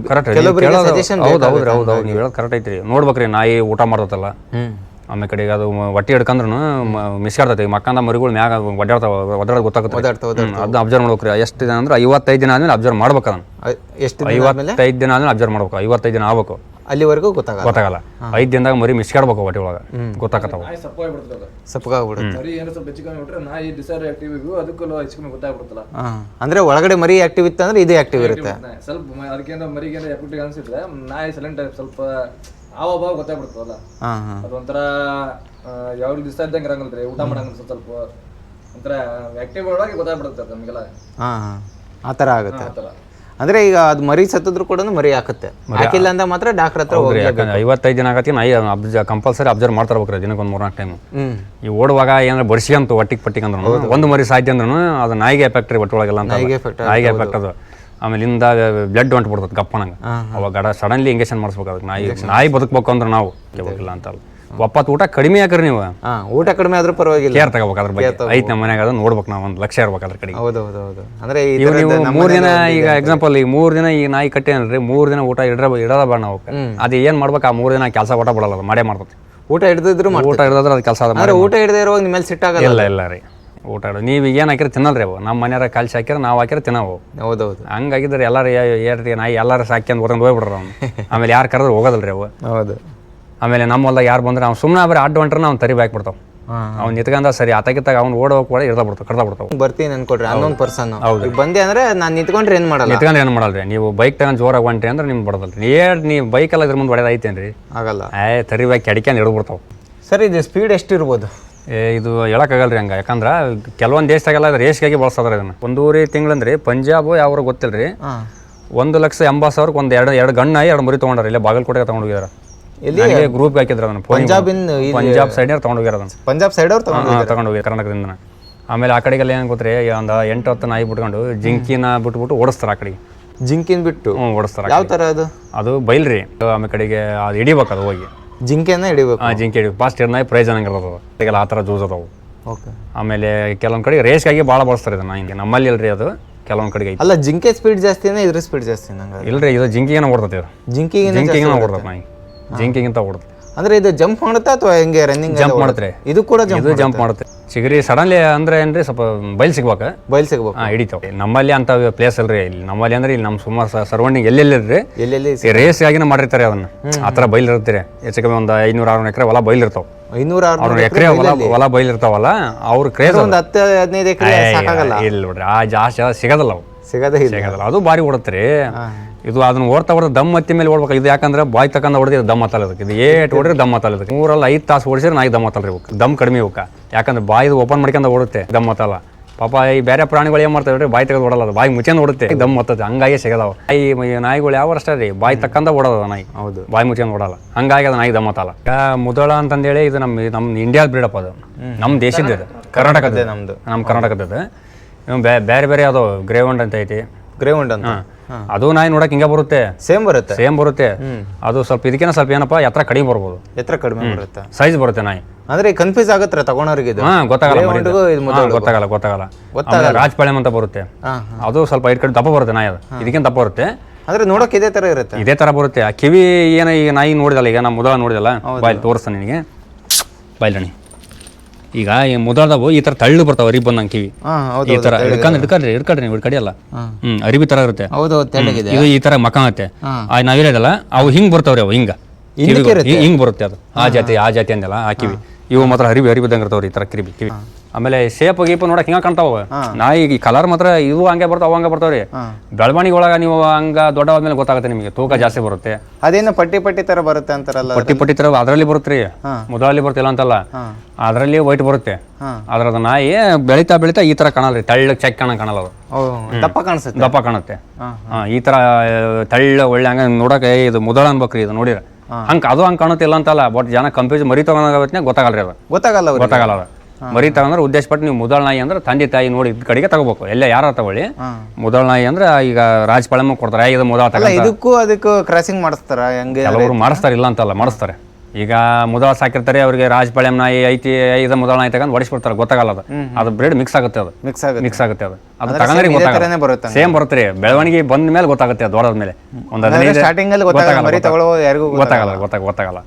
ಕರೆಕ್ಟ್ ಕೆಲವೊಬ್ಬರಿಗೆ ಸಜೆಷನ್ ಹೌದು ಹೌದು ಹೌದು. ಹೌದು ನೀವು ಹೇಳೋದು ಕರೆಕ್ಟ್ ಐತ್ರಿ. ನೋಡ್ಬೇಕ್ರಿ ನಾಯಿ ಊಟ ಮಾಡ್ತಲ್ಲ ಆಮೇಲೆ ಕಡೆಗೆ ಅದು ಹೊಟ್ಟೆ ಮಿಸ್ ಮಿಸ್ಕಾಡ್ತೈತಿ ಮಕ್ಕಂದ ಮರಿಗಳು ಮ್ಯಾಗ ಒಡ್ಡಾಡ್ತಾವ ಒದ್ದಾಡೋದು ಗೊತ್ತಾಗುತ್ತೆ ಅದನ್ನ ಅಬ್ಸರ್ವ್ ಮಾಡ್ಬೇಕ್ರಿ. ಎಷ್ಟು ದಿನ ಅಂದ್ರೆ ಐವತ್ತೈದು ದಿನ ಆದ್ಮೇಲೆ ಅಬ್ಸರ್ವ್ ಮಾಡ್ಬೇಕು ಅದನ್ನ. ಎಷ್ಟು ಐವತ್ತೈದು ದಿನ ಆದ್ಮೇಲೆ ಅಬ್ಸರ್ವ್ ಮಾಡ್ಬೇಕು. ಐವತ್ತೈದು ದಿನ ಆಗ್ಬೇಕು. ಅಲ್ಲಿವರೆಗೂ ಗೊತ್ತಾಗಲ್ಲ. ಗೊತ್ತಾಗಲ್ಲ. ಐದು ದಿನದಾಗ ಮರಿ ಮಿಸ್ಕಾಡ್ಬೇಕು ಹೊಟ್ಟೆ ಒಳಗೆ. ಗೊತ್ತಾಗತ್ತವ ನಾಯಿ ಸಪ್ಪಗಾಗ್ಬಿಡ್ತದೆ ಅದು ಸಪ್ಪಗಾಗ್ಬಿಡುತ್ತೆ ಮರಿ ಏನಾರ ಸ್ವಲ್ಪ ಹೆಚ್ಚು ಕಮ್ಮಿ ಬಿಟ್ರೆ ನಾಯಿ ಡಿಸೈರ್ ಆಕ್ಟಿವ್ ಇವು ಅದಕ್ಕೂ ಹೆಚ್ಚು ಕಮ್ಮಿ ಗೊತ್ತಾಗ್ಬಿಡುತ್ತಲ್ಲ ಅಂದ್ರೆ ಒಳಗಡೆ ಮರಿ ಆಕ್ಟಿವ್ ಇತ್ತು ಅಂದ್ರೆ ಇದು ಆಕ್ಟಿವ್ ಇರುತ್ತೆ. ಸ್ವಲ್ಪ ಮ- ಅದಕ್ಕೇನಾರ ಮರಿಗೇನಾರ ಎಫೆಕ್ಟಿವ್ ಅನ್ಸಿದ್ರೆ ನಾಯಿ ಸೈಲೆಂಟ್ ಸ್ವಲ್ಪ ಆವ ಭಾವ ಗೊತ್ತಾಗ್ಬಿಡ್ತದಲ್ಲ. ಹಾ ಹಾ. ಅದೊಂಥರ ಯಾವ ದಿವಸ ಇದ್ದಂಗೆ ಇರಂಗಿಲ್ರಿ ಊಟ ಮಾಡಂಗಿಲ್ಲ ಸ್ವಲ್ಪ ಸ್ವಲ್ಪ. ಒಂಥರ ಆಕ್ಟಿವ್ ಒಳಗೆ ಗೊತ್ತಾಗ್ಬಿಡುತ್ತೆ ಅದು ನಮಗೆಲ್ಲ. ಹಾ ಹಾ. ಆ ಥರ ಆಗುತ್ತೆ. ಆ ಥರ ಅಂದ್ರೆ ಈಗ ಅದು ಮರಿ ಸತ್ತಿದ್ರು ಕೂಡ ಮರಿ ಹಾಕುತ್ತೆ. ಹಾಕಿಲ್ಲ ಅಂತ ಮಾತ್ರ ಡಾಕ್ಟರ್ ಹತ್ರ ಹೋಗಿ ಯಾಕಂದ್ರೆ ಐವತ್ತೈದು ದಿನ ಆಗತ್ತಿ ನಾಯಿ ಅಬ್ಜ ಕಂಪಲ್ಸರಿ ಅಬ್ಸರ್ವ್ ಮಾಡ್ತಾ ಇರ್ಬೇಕ್ರಿ ದಿನಕ್ಕೆ ಒಂದು ಮೂರ್ನಾಲ್ಕು ಟೈಮ್ ಈ ಓಡುವಾಗ ಏನಾರ ಅಂತ ಒಟ್ಟಿಗೆ ಪಟ್ಟಿಗೆ ಅಂದ್ರೂ ಒಂದು ಮರಿ ಸಾಧ್ಯ ಅಂದ್ರೂ ಅದು ನಾಯಿಗೆ ಎಫೆಕ್ಟ್ ರೀ ಒಟ್ಟು ಒಳಗೆಲ್ಲ ಅಂತ ನಾಯಿಗೆ ಎಫೆಕ್ಟ್ ಅದು. ಆಮೇಲೆ ಇಂದ ಬ್ಲಡ್ ಹೊಂಟ್ಬಿಡ್ತದೆ ಗಪ್ಪನಂಗೆ ಅವಾಗ ಗಡ ಸಡನ್ಲಿ ಇಂಜೆಕ್ಷನ್ ಮಾಡಿಸ್ಬೇಕು ಅದಕ್ಕೆ ನಾಯಿ ನಾಯಿ ಬದುಕಬೇಕು ಅಂದ್ರೆ ನಾವು ಇಲ್ಲ ಅಂತಲ್ಲ ಒಪ್ಪತ್ತು ಊಟ ಕಡಿಮೆ ಹಾಕ್ರಿ ನೀವು. ಹಾ ಊಟ ಕಡಿಮೆ ಆದ್ರೂ ಪರವಾಗಿಲ್ಲ. ಕೇರ್ ತಗೋಬೇಕು ಅದ್ರ ಬಗ್ಗೆ. ಐತೆ ನಮ್ಮ ಮನ್ಯಾಗ ಅದನ್ನ ನೋಡ್ಬೇಕು ನಾವು ಒಂದು ಲಕ್ಷ ಇರ್ಬೇಕು ಅದ್ರ ಕಡೆಗೆ. ಹೌದು ಹೌದು ಹೌದು. ಅಂದ್ರೆ ಈ ಇವ್ ನೀವು ಥರದ್ದು ಮೂರ್ ದಿನ ಈಗ ಎಕ್ಸಾಂಪಲ್ ಈಗ ಮೂರ್ ದಿನ ಈ ನಾಯಿ ಕಟ್ಟೇನಲ್ರಿ ಮೂರ್ ದಿನ ಊಟ ಇಡ್ರ ಇಡಲ್ಲ ಬೇಡ ನಾವು ಅದು ಏನ್ ಮಾಡ್ಬೇಕು ಆ ಮೂರ್ ದಿನ ಕೆಲಸ ಊಟ ಬಿಡಲ್ಲ ಅದು ಮಾಡೇ ಮಾಡ್ತದೆ ಊಟ ಹಿಡಿದಿದ್ರು ಊಟ ಹಿಡಿದ್ರೆ ಅದು ಕೆಲಸ ಅಂದ್ರೆ ಊಟ ಹಿಡದೆ ಇರುವಾಗ ನಿಮ್ಮ ಮೇಲೆ ಸಿಟ್ಟಾಗಲ್ಲ ಇಲ್ಲ ಇಲ್ಲ ರೀ. ಊಟ ಇಡೋ ನೀವು ಈಗ ಏನು ಹಾಕಿರ ತಿನ್ನಲ್ರಿ ಅವು. ನಮ್ಮ ಮನೆಯಾರ ಕಾಲ್ಸಿ ಹಾಕಿರ ನಾವು ಹಾಕಿರ ತಿನ್ನವು. ಹೌದೌದು ಹಂಗಾಗಿದ್ರೆ ಎಲ್ಲಾರು ಏರ್ರಿ ನಾಯಿ ಎಲ್ಲಾರು ಸಾಕ್ಯಂದು ಹೊರಗೆ ಹೋಗ್ಬಿಡ್ರ ಅವ್ನು. ಆಮೇಲೆ ಯಾರು ಕರೆದ್ರೆ ಹೋಗೋದಲ್ರಿ ಅವು. ಹೌದು. ಆಮೇಲೆ ನಮ್ಮ ಹೊಲ್ದಾಗ ಯಾರು ಬಂದ್ರೆ ಅವ್ನು ಸುಮ್ಮನೆ ಬರೀ ಅಡ್ಡ ಹೊಂಟ್ರೆ ಅವ್ನು ತರಿ ಬಾಕ್ ಬಿಡ್ತಾವ ಅವ್ನು ನಿತ್ಕಂದ ಸರಿ ಆತಾಗಿತ್ತಾಗ ಅವ್ನು ಓಡೋ ಕೂಡ ಇರ್ದ ಬಿಡ್ತಾವ ಕಡ್ದ ಬಿಡ್ತಾವ. ಬರ್ತೀನಿ ಅನ್ಕೊಡ್ರಿ ಅನ್ನೊಂದು ಪರ್ಸನ್ ಹೌದು. ಬಂದೆ ಅಂದ್ರೆ ನಾನು ನಿಂತ್ಕೊಂಡ್ರೆ ಏನು ಮಾಡಲ್ಲ? ನಿತ್ಕೊಂಡು ಏನು ಮಾಡಲ್ರಿ? ನೀವು ಬೈಕ್ ತಗೊಂಡು ಜೋರಾಗಿ ಹೊಂಟ್ರಿ ಅಂದ್ರೆ ನಿಮ್ಗೆ ಬಡದಲ್ರಿ ನೀ ಏಟ್ ನೀವು ಬೈಕ್ ಎಲ್ಲ ಇದ್ರ ಮುಂದೆ ಹೊಡೆದ ಐತೇನ್ರಿ? ಆಗಲ್ಲ. ಏ ತರಿ ಬಾಕಿ ಅಡಿಕ್ಯಾನ್ ಹಿಡಿದ್ಬಿಡ್ತಾವ ಸರ್ ಇದು ಸ್ಪೀಡ್ ಎಷ್ಟು ಇರ್ಬೋದು? ಏ ಇದು ಹೇಳಕ್ಕಾಗಲ್ರಿ ಹಂಗೆ. ಯಾಕಂದ್ರೆ ಕೆಲವೊಂದು ದೇಶದಾಗೆಲ್ಲ ಅದು ರೇಸ್ಗಾಗಿ ಬಳಸ್ತಾರೆ ಇದನ್ನು ಒಂದೂವರೆ ತಿಂಗಳಂದ್ರಿ ಪಂಜಾಬ್ ಯಾವ ಗೊತ್ತಿಲ್ಲ ರೀ ಒಂದು ಲಕ್ಷ ಎಂಬತ್ತು ಸಾವಿರಕ್ಕೆ ಒಂದು ಎರಡು ಎರಡು ಗಣ್ಣ ಎರಡು ಮರಿ ತೊಗೊಂಡ್ರಿ. ಇಲ್ಲೇ ಬಾಗಲಕೋಟೆಗೆ ತೊಗೊಂಡೋಗ್ಯಾರ ಎಲ್ಲಿ? ಗ್ರೂಪ್ ಹಾಕಿದ್ರು ಅದನ್ನು ಪಂಜಾಬ್ ಇನ್ ಪಂಜಾಬ್ ಸೈಡ್ ಪಂಜಾಬ್ ಸೈಡ್ನಾಗ ಅದನ್ನ ಪಂಜಾಬ್ ಸೈಡ್ ಅವ್ರು ತಗೊಂಡು ಹೋಗಿ ಕರ್ನಾಟಕದಿಂದ ಆಮೇಲೆ ಆ ಕಡೆಗೆಲ್ಲ ಏನು ಗೊತ್ತ್ರಿ ಒಂದು ಎಂಟು ಹತ್ತು ನಾಯಿ ಬಿಟ್ಕೊಂಡು ಜಿಂಕಿನ ಬಿಟ್ಬಿಟ್ಟು ಓಡಿಸ್ತಾರೆ ಆ ಕಡೆಗೆ. ಜಿಂಕಿನ ಬಿಟ್ಟು? ಹ್ಞೂ ಓಡಿಸ್ತಾರೆ ಯಾವ ಥರ ಅದು ಅದು ಬೈಲ್ರಿ ಆಮೇಲೆ ಕಡೆಗೆ ಅದು ಹಿಡಿಬೇಕು ಅದು ಹೋಗಿ. ಜಿಂಕೆನ ಹಿಡಿಬೇಕು? ಆ ಜಿಂಕೆ ಹಿಡಿಬೇಕು. ಫಾಸ್ಟ್ ಹಿಡಿದ ನಾಯಿ ಪ್ರೈಸ್ ಅನ್ನಂಗೆ ಇರ್ತದೆ ಈಗೆಲ್ಲ ಆ ಥರ ಜೂಸ್ ಅದಾವು. ಓಕೆ. ಆಮೇಲೆ ಕೆಲವೊಂದು ಕಡೆ ರೇಸ್ಗಾಗಿ ಭಾಳ ಬಳಸ್ತಾರೆ ಇದನ್ನ ಹಿಂಗೆ. ನಮ್ಮಲ್ಲಿ ಇಲ್ರಿ ಅದು ಕೆಲವೊಂದು ಕಡೆಗೆ ಅಲ್ಲ ಜಿಂಕೆ ಸ್ಪೀಡ್ ಜಾಸ್ತಿನೇ ಇದ್ರ ಸ್ಪೀಡ್ ಜಾಸ್ತಿ ಇಲ್ರಿ ಇದು ಜಿಂಕಿಗೇನ ಓಡ್ತೈತಿ ಇದು. ಜಿಂಕಿಗೆ ಜಿಂಕಿಗಿನ ಓಡ್ತೈತೆ. ನಾಯಿ. ಜಿಂಕಿಗಿಂತ ಓಡುತ್ತೆ. ಅಂದ್ರೆ ಇದು ಜಂಪ್ ಮಾಡುತ್ತಾ ಅಥವಾ ಹೆಂಗೆ ರನ್ನಿಂಗ್ ಜಂಪ್ ಮಾಡುತ್ತೆ. ಇದು ಕೂಡ ಜಂಪ್ ಇದು ಜಂಪ್ ಮಾಡುತ್ತೆ? ಚಿಗರಿ ಸಡನ್ಲಿ ಅಂದ್ರೆ ಏನ್ರಿ ಸ್ವಲ್ಪ ಬೈಲ್ ಸಿಗ್ಬೇಕು? ಬೈಲ್ ಸಿಗ್ಬೇಕು. ಹಾಂ ಹಿಡಿತಾವ. ನಮ್ಮಲ್ಲಿ ಅಂತ ಪ್ಲೇಸ್ ಅಲ್ರಿ ಇಲ್ಲಿ ನಮ್ಮಲ್ಲಿ ಅಂದ್ರೆ ಇಲ್ಲಿ ನಮ್ಮ ಸುಮಾರು ಸರೌಂಡಿಂಗ್ ಎಲ್ಲೆಲ್ಲಿರ್ರಿ ಎಲ್ಲೆಲ್ಲಿ ರೇಸ್ ಆಗಿನ ಮಾಡಿರ್ತಾರೆ ಅದನ್ನ ಆ ಥರ ಬೈಲ್ ಇರ್ತೀರಿ ಹೆಚ್ಚು ಕಮ್ಮಿ ಒಂದು ಐನೂರು ಆರುನೂರು ಎಕರೆ ಹೊಲ ಬೈಲ್ ಇರ್ತಾವ. ಐನೂರ ಆರ್ನೂರು ಎಕರೆ ಹೊಲ ಹೊಲ ಬೈಲ್ ಇರ್ತಾವಲ್ಲ ಅವ್ರ ಕ್ರೇಜ್ ಒಂದು ಹತ್ತು ಹದಿನೈದು ಎಕರೆ ಸಾಕಾಗಲ್ಲ? ಇಲ್ಲ ನೋಡ್ರಿ ಆ ಜಾಸ್ತಿ ಸಿಗೋದಲ್ಲ ಸಿಗೋದಿಲ್ಲ ಅವು. ಸಿಗದೇ ಸಿಗೋದಲ್ಲ. ಅದು ಬಾರಿ ಓಡತ್ರಿ ಇದು ಅದನ್ನ ಓಡ್ತಾ ಹೊಡೆದ್ರೆ ದಮ್ ಹತ್ತಿ ಮೇಲೆ ಓಡ್ಬೇಕು. ಇದು ಯಾಕಂದ್ರೆ ಬಾಯ್ ತಕೊಂಡ ಹೊಡೆದ್ರೆ ದಮ್ ಹತ್ತಲ್ಲ ಇದಕ್ಕೆ ಇದು ಏಟ್ ಹೊಡೆದ್ರೆ ದಮ್ ಹತ್ತಲ್ಲ ಇದಕ್ಕೆ ಮೂರಲ್ಲಿ ಐದು ತಾಸು ಓಡಿಸಿದ್ರೆ ನಾಯಿ ದಮ್ ಹತ್ತಲ್ರಿ ಇವಕ್ಕೆ ದಮ್ ಕಡಿಮೆ ಹೋಗ ಯಾಕಂದ್ರೆ ಬಾಯಿದು ಓಪನ್ ಮಾಡ್ಕೊಂಡು ಓಡುತ್ತೆ ದಮ್ ಹತ್ತಲ್ಲ ಪಾಪ ಈ ಬೇರೆ ಪ್ರಾಣಿಗಳು ಏನು ಮಾಡ್ತಾವೆ ರೀ ಬಾಯಿ ತೆಗೆದು ಓಡಲ್ಲ ಅದು. ಬಾಯಿ ಮುಚ್ಕೊಂಡು ಓಡುತ್ತೆ ದಮ್ ಹತ್ತದೆ ಹಂಗಾಗಿ ಸಿಗದಾವ. ಈ ನಾಯಿಗಳು ಯಾವ ಅಷ್ಟೇ ರೀ? ಬಾಯಿ ತಕ್ಕಂದ ಓಡೋದ ನಾಯಿ. ಹೌದು. ಬಾಯಿ ಮುಚ್ಕೊಂಡು ಓಡಲ್ಲ. ಹಂಗಾಗಿ ಅದು ನಾಯಿ ದಮ್ ಹತ್ತಲ್ಲ ಈಗ ಮುದಳ ಅಂತಂದೇಳಿ ಇದು ನಮ್ಮ ನಮ್ಮ ಇಂಡಿಯಾದ ಬ್ರೀಡಪ್ಪ ಅದು. ನಮ್ಮ ದೇಶದ ಕರ್ನಾಟಕದ ನಮ್ದು. ನಮ್ಮ ಕರ್ನಾಟಕದ ಬೇರೆ ಬೇರೆ ಅದು ಗ್ರೇವಂಡ್ ಅಂತ ಐತಿ. ಗ್ರೇವಂಡ್ ಅಂತ. ಅದು ನಾಯಿ ನೋಡಕ್ ಹಿಂಗ ಬರುತ್ತೆ. ಸೇಮ್ ಬರುತ್ತೆ. ಸೇಮ್ ಬರುತ್ತೆ. ಅದು ಸ್ವಲ್ಪ ಇದಕ್ಕಿಂತ ಸ್ವಲ್ಪ ಏನಪ್ಪ ಎತ್ತರ ಕಡಿಮೆ ಬರ್ಬೋದು. ಎತ್ತರ ಕಡಿಮೆ ಬರುತ್ತೆ. ಸೈಜ್ ಬರುತ್ತೆ ನಾಯಿ. ಅಂದ್ರೆ ಕನ್ಫ್ಯೂಸ್ ಆಗತ್ರ ತಗೊಂಡವ್ರಿಗೆ ಇದು? ಹಾ ಗೊತ್ತಾಗಲ್ಲ ಗೊತ್ತಾಗಲ್ಲ ಗೊತ್ತಾಗಲ್ಲ. ಆಮೇಲೆ ರಾಜ್ಪಾಳ್ಯಂ ಅಂತ ಬರುತ್ತೆ. ಅದು ಸ್ವಲ್ಪ ಇಟ್ ಕಡೆ ದಪ್ಪ ಬರುತ್ತೆ ನಾಯಿ ಅದು. ಇದಕ್ಕಿಂತ ದಪ್ಪ ಬರುತ್ತೆ. ಅಂದ್ರೆ ನೋಡಕ್ ಇದೇ ತರ ಇರುತ್ತೆ. ಇದೇ ತರ ಬರುತ್ತೆ. ಆ ಕಿವಿ ಏನ ಈಗ ನಾಯಿ ನೋಡಿದಲ್ಲ ಈಗ ನಮ್ಮ ಮೊದಲ ನೋಡಿದಲ್ಲ ಬಾಯ್ ತೋರಿಸ್ತಾನೆ ನಿನಗೆ. ಬಾಯ್ಲಣಿ ಈಗ ಈ ಮುದಳದವು ಈ ತರ ತಳ್ಳು ಬರ್ತಾವ ಅರಿಬ್ ಬಂದಂಗೆ ಕಿವಿ ಹಾ ಹೌದು ಈ ತರ ಹಿಡ್ಕೊಂಡು ಹಿಡ್ಕಡ್ರಿ ಹಿಡ್ಕಡ್ರಿ ನೀವು ಕಡಿಯಲ್ಲ. ಹ್ಮ್ ಅರಿಬಿ ತರ ಇರುತ್ತೆ. ಹೌದು ತೆಳ್ಳಗಿದೆ. ಇದು ಈ ತರ ಮಕ ಆಗುತ್ತೆ ಆ ನಾವ್ ಹೇಳಿದಲ್ಲ ಅವು ಹಿಂಗ್ ಬರ್ತಾವ್ರಿ ಅವು ಹಿಂಗ. ಹಿಂಗ್ ಬರುತ್ತೆ ಅದು. ಆ ಜಾತಿ ಆ ಜಾತಿ ಅಂದಲ್ಲ ಆ ಕಿವಿ ಇವು ಮಾತ್ರ ಹರಿವಿ ಹರಿವಿ ಇದ್ದಂಗೆ ಇರ್ತಾವ್ರಿ ಈ ಥರ ಕಿರಿಬಿ ಕಿವಿ. ಆಮೇಲೆ ಶೇಪ್ ಗೀಪ್ ನೋಡಕ್ ಹಿಂಗ ಕಾಣ್ತಾವ ನಾಯಿ ಈ ಕಲರ್ ಮಾತ್ರ ಇವು ಹಂಗೆ ಬರ್ತಾವ ಹಂಗೆ ಬರ್ತಾವ್ರಿ. ಬೆಳವಣಿಗೆ ಒಳಗ ನೀವು ಹಂಗ ದೊಡ್ಡವಾದ್ಮೇಲೆ ಗೊತ್ತಾಗುತ್ತೆ ನಿಮಗೆ ತೂಕ ಜಾಸ್ತಿ ಬರುತ್ತೆ. ಅದೇನು ಪಟ್ಟಿ ಪಟ್ಟಿ ತರ ಬರುತ್ತೆ ಅಂತಾರಲ್ಲ ಪಟ್ಟಿ ಪಟ್ಟಿ ತರ ಅದರಲ್ಲಿ ಬರುತ್ತೆ ರೀ ಮೊದಲಲ್ಲಿ ಬರ್ತಿಲ್ಲ ಅಂತಲ್ಲ. ಅದರಲ್ಲಿ ವೈಟ್ ಬರುತ್ತೆ. ಅದ್ರ ಅದು ನಾಯಿ ಬೆಳಿತಾ ಬೆಳಿತಾ ಈ ತರ ಕಾಣಲ್ರಿ ತಳ್ಳ ಚೆಕ್ ಕಾಣ ಕಾಣಲ್ಲ ಅದು ದಪ್ಪ ಕಾಣಿಸುತ್ತೆ. ದಪ್ಪ ಕಾಣುತ್ತೆ. ಈ ತರ ತಳ್ಳ ಒಳ್ಳೆ ಹಂಗ ನೋಡಕ್ಕೆ ಇದು ಮುದಳ ಅನ್ಬೇಕ್ರಿ ಇದು ನೋಡಿರ. ಹಂಗ ಅದು ಹಂಗೆ ಕಾಣುತ್ತಿಲ್ಲ ಅಂತಲ್ಲ ಬಟ್ ಜನ ಕಂಪ್ಯೂಸ್ ಮರಿ ತಗೊಂಡಾಗತ್ತೆ ಗೊತ್ತಾಗಲ್ಲ ರೀ ಅದು. ಗೊತ್ತಾಗಲ್ಲ ಅವ್ರಿಗೆ. ಗೊತ್ತಾಗಲ್ಲ ಅದು. ಮರಿ ತಗೊಂಡ್ರೆ ಉದ್ದೇಶಪಟ್ಟು ನೀವು ಮುದಳ ನಾಯಿ ಅಂದ್ರೆ ತಂದೆ ತಾಯಿ ನೋಡಿ ಇದ್ ಕಡೆಗೆ ತಗೋಬೇಕು. ಎಲ್ಲ ಯಾರು ತಗೊಳ್ಳಿ? ಮುದಳ ನಾಯಿ ಅಂದ್ರೆ ಈಗ ರಾಜಪಾಳಮ್ಮ ಕೊಡ್ತಾರೆ. ಇದು ಮುದಳ ಅಲ್ಲ ತಗೊಂಡ ಇದಕ್ಕೂ ಅದಕ್ಕೂ ಕ್ರಾಸಿಂಗ್ ಮಾಡಿಸ್ತಾರ? ಹೆಂಗೆ ಕೆಲವರು ಮಾಡಿಸ್ತಾರೆ ಇಲ್ಲ ಅಂತಲ್ಲ ಮಾಡಿಸ್ತಾರೆ. ಈಗ ಮುದಳ ಸಾಕಿರ್ತಾರೆ ಅವರಿಗೆ ರಾಜಪಾಳ್ಯಂ ನಾಯಿ ಐತಿ ಐದ ಮುದಳ ನಾಯಿ ತಗೊಂಡು ಹೊಡಿಸ್ಬಿಡ್ತಾರೆ ಗೊತ್ತಾಗಲ್ಲ ಅದು. ಅದು ಬ್ರೀಡ್ ಮಿಕ್ಸ್ ಆಗುತ್ತೆ ಅದು. ಮಿಕ್ಸ್ ಆಗುತ್ತೆ. ಮಿಕ್ಸ್ ಆಗುತ್ತೆ ಅದು. ಅದು ತಗೊಂಡ್ರೆ ಗೊತ್ತಾಗಲ್ಲ. ಬರುತ್ತೆ ಸೇಮ್ ಬರುತ್ತೆ. ಬೆಳವಣಿಗೆ ಬಂದ ಮೇಲೆ ಗೊತ್ತಾಗುತ್ತೆ ಅದು ದೊಡ್ಡದ ಮೇಲೆ. ಒಂದು ಹದಿನೈದು ಸ್ಟಾರ್ಟಿಂಗ್ ಅಲ್ಲಿ ಗೊತ್ತಾಗಲ್ಲ ಮರಿ ತಗೊಳ್ಳೋ ಯಾರಿಗೂ ಗೊತ್ತಾಗಲ್ಲ. ಗೊತ್ತಾಗ ಗೊತ್ತಾಗಲ್ಲ.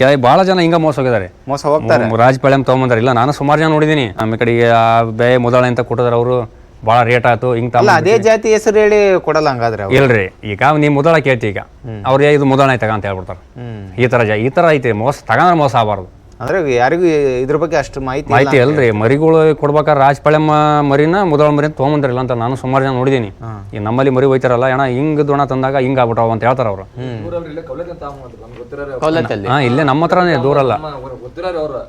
ಕೆಲವು ಕೆಲ ಭಾಳ ಜನ ಹಿಂಗ ಮೋಸ ಹೋಗಿದ್ದಾರೆ. ಮೋಸ ಹೋಗ್ತಾರೆ. ರಾಜಪಾಳ್ಯಂ ತೊಗೊಂಬಂದಾರ. ಇಲ್ಲ ನಾನು ಸುಮಾರು ಜನ ನೋಡಿದ್ದೀನಿ ನಮ್ಮ ಕಡೆಗೆ ಆ ಬೇ ಮುದಳ ಅಂತ ಕೊಟ್ಟಿದ್ದಾರೆ ಅವರು. ಭಾಳ ರೇಟ್ ಆಯ್ತು ಹಿಂಗೆ ಅಲ್ಲ ಅದೇ ಜಾತಿ ಹೆಸರು ಹೇಳಿ ಕೊಡಲ್ಲ ಹಂಗಾದ್ರೆ ಅವ್ರು. ಇಲ್ರಿ ಈಗ ನೀವು ಮುದಳ ಕೇಳ್ತಿ ಈಗ. ಅವ್ರಿಗೆ ಇದು ಮುದಳ ಐತಗ ಅಂತ ಹೇಳ್ಬಿಡ್ತಾರೆ ಈ ತರ ಜ ಈ ತರ ಐತಿ ಮೋಸ ತಗೊಂಡ್ರೆ ಮೋಸ ಆಗಬಾರ್ದು. ಅಂದ್ರೆ ಯಾರಿಗೂ ಇದ್ರ ಬಗ್ಗೆ ಅಷ್ಟು ಮಾಹಿತಿ ಇಲ್ಲ. ಮಾಹಿತಿ ಅಲ್ರಿ. ಮರಿಗಳು ಕೊಡ್ಬೇಕಾದ್ರೆ ರಾಜಪಾಳ್ಯಮ್ಮ ಮರಿನ ಮೊದಲ ಮರಿ ತೊಗೊಂಬಂದ್ರಿಲ್ಲ ಅಂತ ನಾನು ಸುಮಾರು ಜನ ನೋಡಿದ್ದೀನಿ ಈ ನಮ್ಮಲ್ಲಿ ಮರಿ ಹೋಯ್ತಾರಲ್ಲ ಏನ ಹಿಂಗ್ ದೊಣ ತಂದಾಗ ಹಿಂಗ್ ಆಗ್ಬಿಟ್ಟಾವ ಅಂತ ಹೇಳ್ತಾರ ಅವ್ರು. ಊರವ್ರು ಇಲ್ಲೇ ಅಂತ ತಗೊಂಬಂದ್ರು ನಮ್ಗೆ ಗೊತ್ತಿರೋರು ಕೌಲತ್ತಲ್ಲಿ? ಹಾ ಇಲ್ಲೇ ನಮ್ಮ ಹತ್ರನೇ ದೂರ ಅಲ್ಲ ಗೊತ್ತಿರೋರು ಅವ್ರು.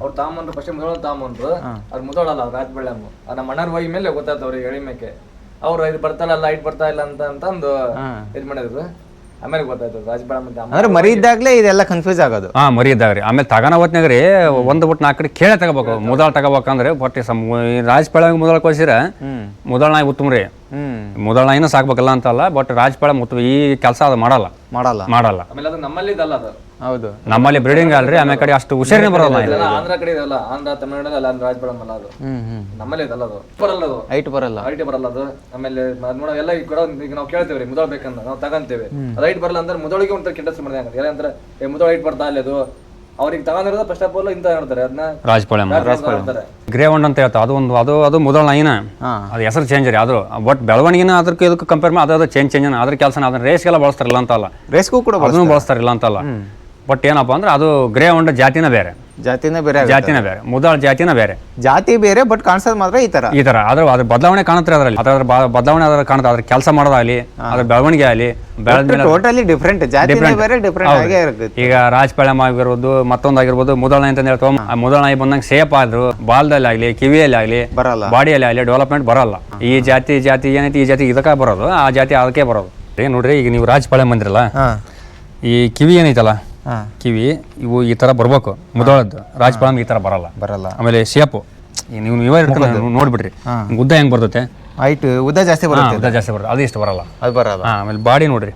ಅವ್ರು ತಾಂಬಂದ್ರು ಪಶ್ಚಿಮ ಮುದೋಳ ತಾಂಬಂದ್ರು ಅವ್ರು ಮುದೋಳಲ್ಲ ಅವ್ರು ರಾಜ್ ಬೆಳ್ಳೆಮ್ಮ ನಮ್ಮ ಅಣ್ಣರ ಹೋಗಿ ಮೇಲೆ ಗೊತ್ತಾಯ್ತು ಅವ್ರಿಗೆ ಎಳಿ ಮೇಕೆ ಅವ್ರು ಇದು ಬರ್ತಾರಲ್ಲ ಲೈಟ್ ಬರ್ತಾ ಇಲ್ಲ ಅಂತ ಅಂತಂದು ಇದು ಮಾಡಿದ್ರು. ಆಮೇಲೆ ಗೊತ್ತಾಯ್ತು ರಾಜ್ ಅಂದ್ರೆ ಮರಿ ಇದ್ದಾಗಲೇ ಇದೆಲ್ಲ ಕನ್ಫ್ಯೂಸ್ ಆಗೋದು. ಹಾ ಮರಿ ರೀ ಆಮೇಲೆ ತಗನ ಹೊತ್ನಾಗ ರೀ ಒಂದು ಬಿಟ್ಟು ನಾಲ್ಕು ಕಡೆ ಕೇಳೇ ತಗೋಬೇಕು ಮುದಳ ತಗೋಬೇಕಂದ್ರೆ ಬಟ್ ಸಮ್ ರಾಜಪಾಳ್ಯ ಮುದಳ ಕಳ್ಸಿರ ಮುದಳ ನಾಯಿ ಉತ್ತಮ ರೀ. ಹ್ಮ್. ಮುದಳ ನಾಯಿನೂ ಸಾಕ್ಬೇಕಲ್ಲ ಅಂತಲ್ಲ ಬಟ್ ರಾಜಪಾಳ ಮುತ್ತು ಈ ಕೆಲಸ ಅದು ಮಾಡಲ್ಲ. ಮಾಡಲ್ಲ. ಮಾಡಲ್ಲ. ಆಮೇಲೆ ಅದು ನಮ್ಮಲ್ಲಿ ಇದಲ್ಲ ಅದು. ಹೌದು. ನಮ್ಮಲ್ಲಿ ಬ್ರೀಡಿಂಗ್ ಅಲ್ರಿ ಆಮೇಲೆ ಕಡೆ ಅಷ್ಟು ಹುಷಾರಿನ ಬರಲ್ಲ ಇಲ್ಲ. ಇದೆಲ್ಲ ಆಂಧ್ರ ಕಡೆ ಇದೆಲ್ಲ ಆಂಧ್ರ ತಮಿಳ್ನಾಡು ಅಲ್ಲ ರಾಜ್ ಬೆಳಮ್ಮಲ್ಲ ಅದು. ಹ್ಮ್ ಹ್ಮ್. ನಮ್ಮಲ್ಲಿ ಇದಲ್ಲ ಅದು. ಬರಲ್ಲ ಅದು. ಹೈಟ್ ಬರಲ್ಲ. ಹೈಟ್ ಬರಲ್ಲ ಅದು. ಆಮೇಲೆ ನೋಡ ಎಲ್ಲ ಈಗ ಕೂಡ ಈಗ ನಾವು ಕೇಳ್ತೇವ್ರಿ ಮುದಳ ಬೇಕಂತ. ನಾವು ತಗಂತೇವೆ. ಅದು ಹೈಟ್ ಬರಲ್ಲ ಅಂದ್ರೆ ಮುದಳಿಗೆ ಒಂಥರ ಕೆಟ್ಟ ಮಾಡಿದೆ ಹಂಗಾರೆ ಏನಂದ್ರೆ ಏ ಮುದಳ ಹೈಟ್ ಬರ್ತಾ ಇಲ್ಲ ಅದು. ಅವ್ರಿಗೆ ತಗೊಂಡಿರೋದು ಫಸ್ಟ್ ಆಫ್ ಆಲ್ ಇಂತ ಹೇಳ್ತಾರೆ. ಅದನ್ನ ರಾಜಪಾಳೆ ಹೇಳ್ತಾರೆ. ಗ್ರೇ ಒಂಡ್ ಅಂತ ಹೇಳ್ತಾರೆ. ಅದು ಒಂದು ಅದು ಅದು ಮೊದಲ ಲೈನ್ ಹಾ. ಅದು ಹೆಸರು ಚೇಂಜ್ ರೀ. ಅದು ಬಟ್ ಬೆಳವಣಿಗೆನ ಅದಕ್ಕೆ ಇದಕ್ಕೆ ಕಂಪೇರ್ ಮಾಡಿ ಅದು ಚೇಂಜ್ ಚೇಂಜ್ ಅದ್ರ ಕೆಲಸ ಅದನ್ನ ರೇಸ್ಗೆಲ್ಲ ಬಳಸ್ತಾರಿಲ್ಲ ಅಂತಲ್ಲ. ರೇಸ್ಗೂ ಕೂಡ ಅದನ್ನು ಬಳಸ್ತಾರಿಲ್ಲ ಅಂತಲ್ಲ. ಬಟ್ ಏನಪ್ಪ ಅಂದ್ರೆ ಅದು ಗ್ರೇ ಒಂಡ್ ಜಾತಿನ ಬೇರೆ. ಜಾತಿನೇ ಬೇರೆ ಆಗುತ್ತೆ. ಜಾತಿನ ಬೇರೆ. ಮುದಾಳ ಜಾತಿನ ಬೇರೆ. ಜಾತಿ ಬೇರೆ ಬಟ್ ಕಾಣಿಸೋದು ಮಾತ್ರ ಈ ತರ. ಈ ತರ. ಅದ್ರ ಅದ್ರ ಬದಲಾವಣೆ ಕಾಣುತ್ತೆ ಅದರಲ್ಲಿ. ಅದ್ರ ಬ- ಬದಲಾವಣೆ ಅದ್ರ ಕಾಣುತ್ತೆ. ಅದ್ರ ಕೆಲಸ ಮಾಡೋದಾಗ್ಲಿ ಅದ್ರ ಬೆಳವಣಿಗೆ ಆಗಲಿ ಬೆಳೆದ ಟೋಟಲಿ ಡಿಫ್ರೆಂಟ್ ಜಾತಿನೇ ಬೇರೆ ಡಿಫ್ರೆಂಟ್ ಆಗೇ ಇರುತ್ತೆ. ಈಗ ರಾಜಪಾಳ್ಯಂ ಆಗಿರ್ಬೋದು ಮತ್ತೊಂದು ಆಗಿರ್ಬೋದು ಮುದಳ ನಾಯಿ ಅಂತ ಹೇಳ್ತೋ ಆ ಮುದಳ ನಾಯಿ ಬಂದಂಗೆ ಸೇಫ್ ಆದ್ರು ಬಾಲ್ದಲ್ಲಿ ಆಗಲಿ ಕಿವಿಯಲ್ಲಿ ಆಗಲಿ ಬರಲ್ಲ. ಬಾಡಿಯಲ್ಲಿ ಆಗಲಿ ಡೆವಲಪ್ಮೆಂಟ್ ಬರಲ್ಲ. ಈ ಜಾತಿ ಜಾತಿ ಏನೈತಿ ಈ ಜಾತಿ ಇದಕ್ಕೆ ಬರೋದು ಆ ಜಾತಿ ಅದಕ್ಕೆ ಬರೋದು. ಏ ನೋಡ್ರಿ ಈಗ ನೀವು ರಾಜಪಾಳ್ಯಂ ಬಂದಿರಲ್ಲ ಈ ಕಿವಿ ಏನೈತಲ್ಲ ಕಿವಿ ಇವು ಈ ತರ ಬರ್ಬೇಕು. ಮುದೋಳದ್ದು. ರಾಜಪಾಳ್ಯಂ ಈ ತರ ಬರಲ್ಲ. ಬರಲ್ಲ. ಆಮೇಲೆ ಶೇಪು. ನೀವು ನೀವೇ ಇರ್ತೀರ ನೋಡ್ಬಿಡ್ರಿ. ಉದ್ದ ಹೆಂಗ್ ಬರ್ತೈತೆ? ಹೈಟ್ ಉದ್ದ ಜಾಸ್ತಿ ಬರುತ್ತೆ ಉದ್ದ ಜಾಸ್ತಿ ಬರುತ್ತೆ. ಅದು ಇಷ್ಟು ಬರಲ್ಲ. ಅದು ಬರಲ್ಲ. ಆಮೇಲೆ ಬಾಡಿ ನೋಡ್ರಿ.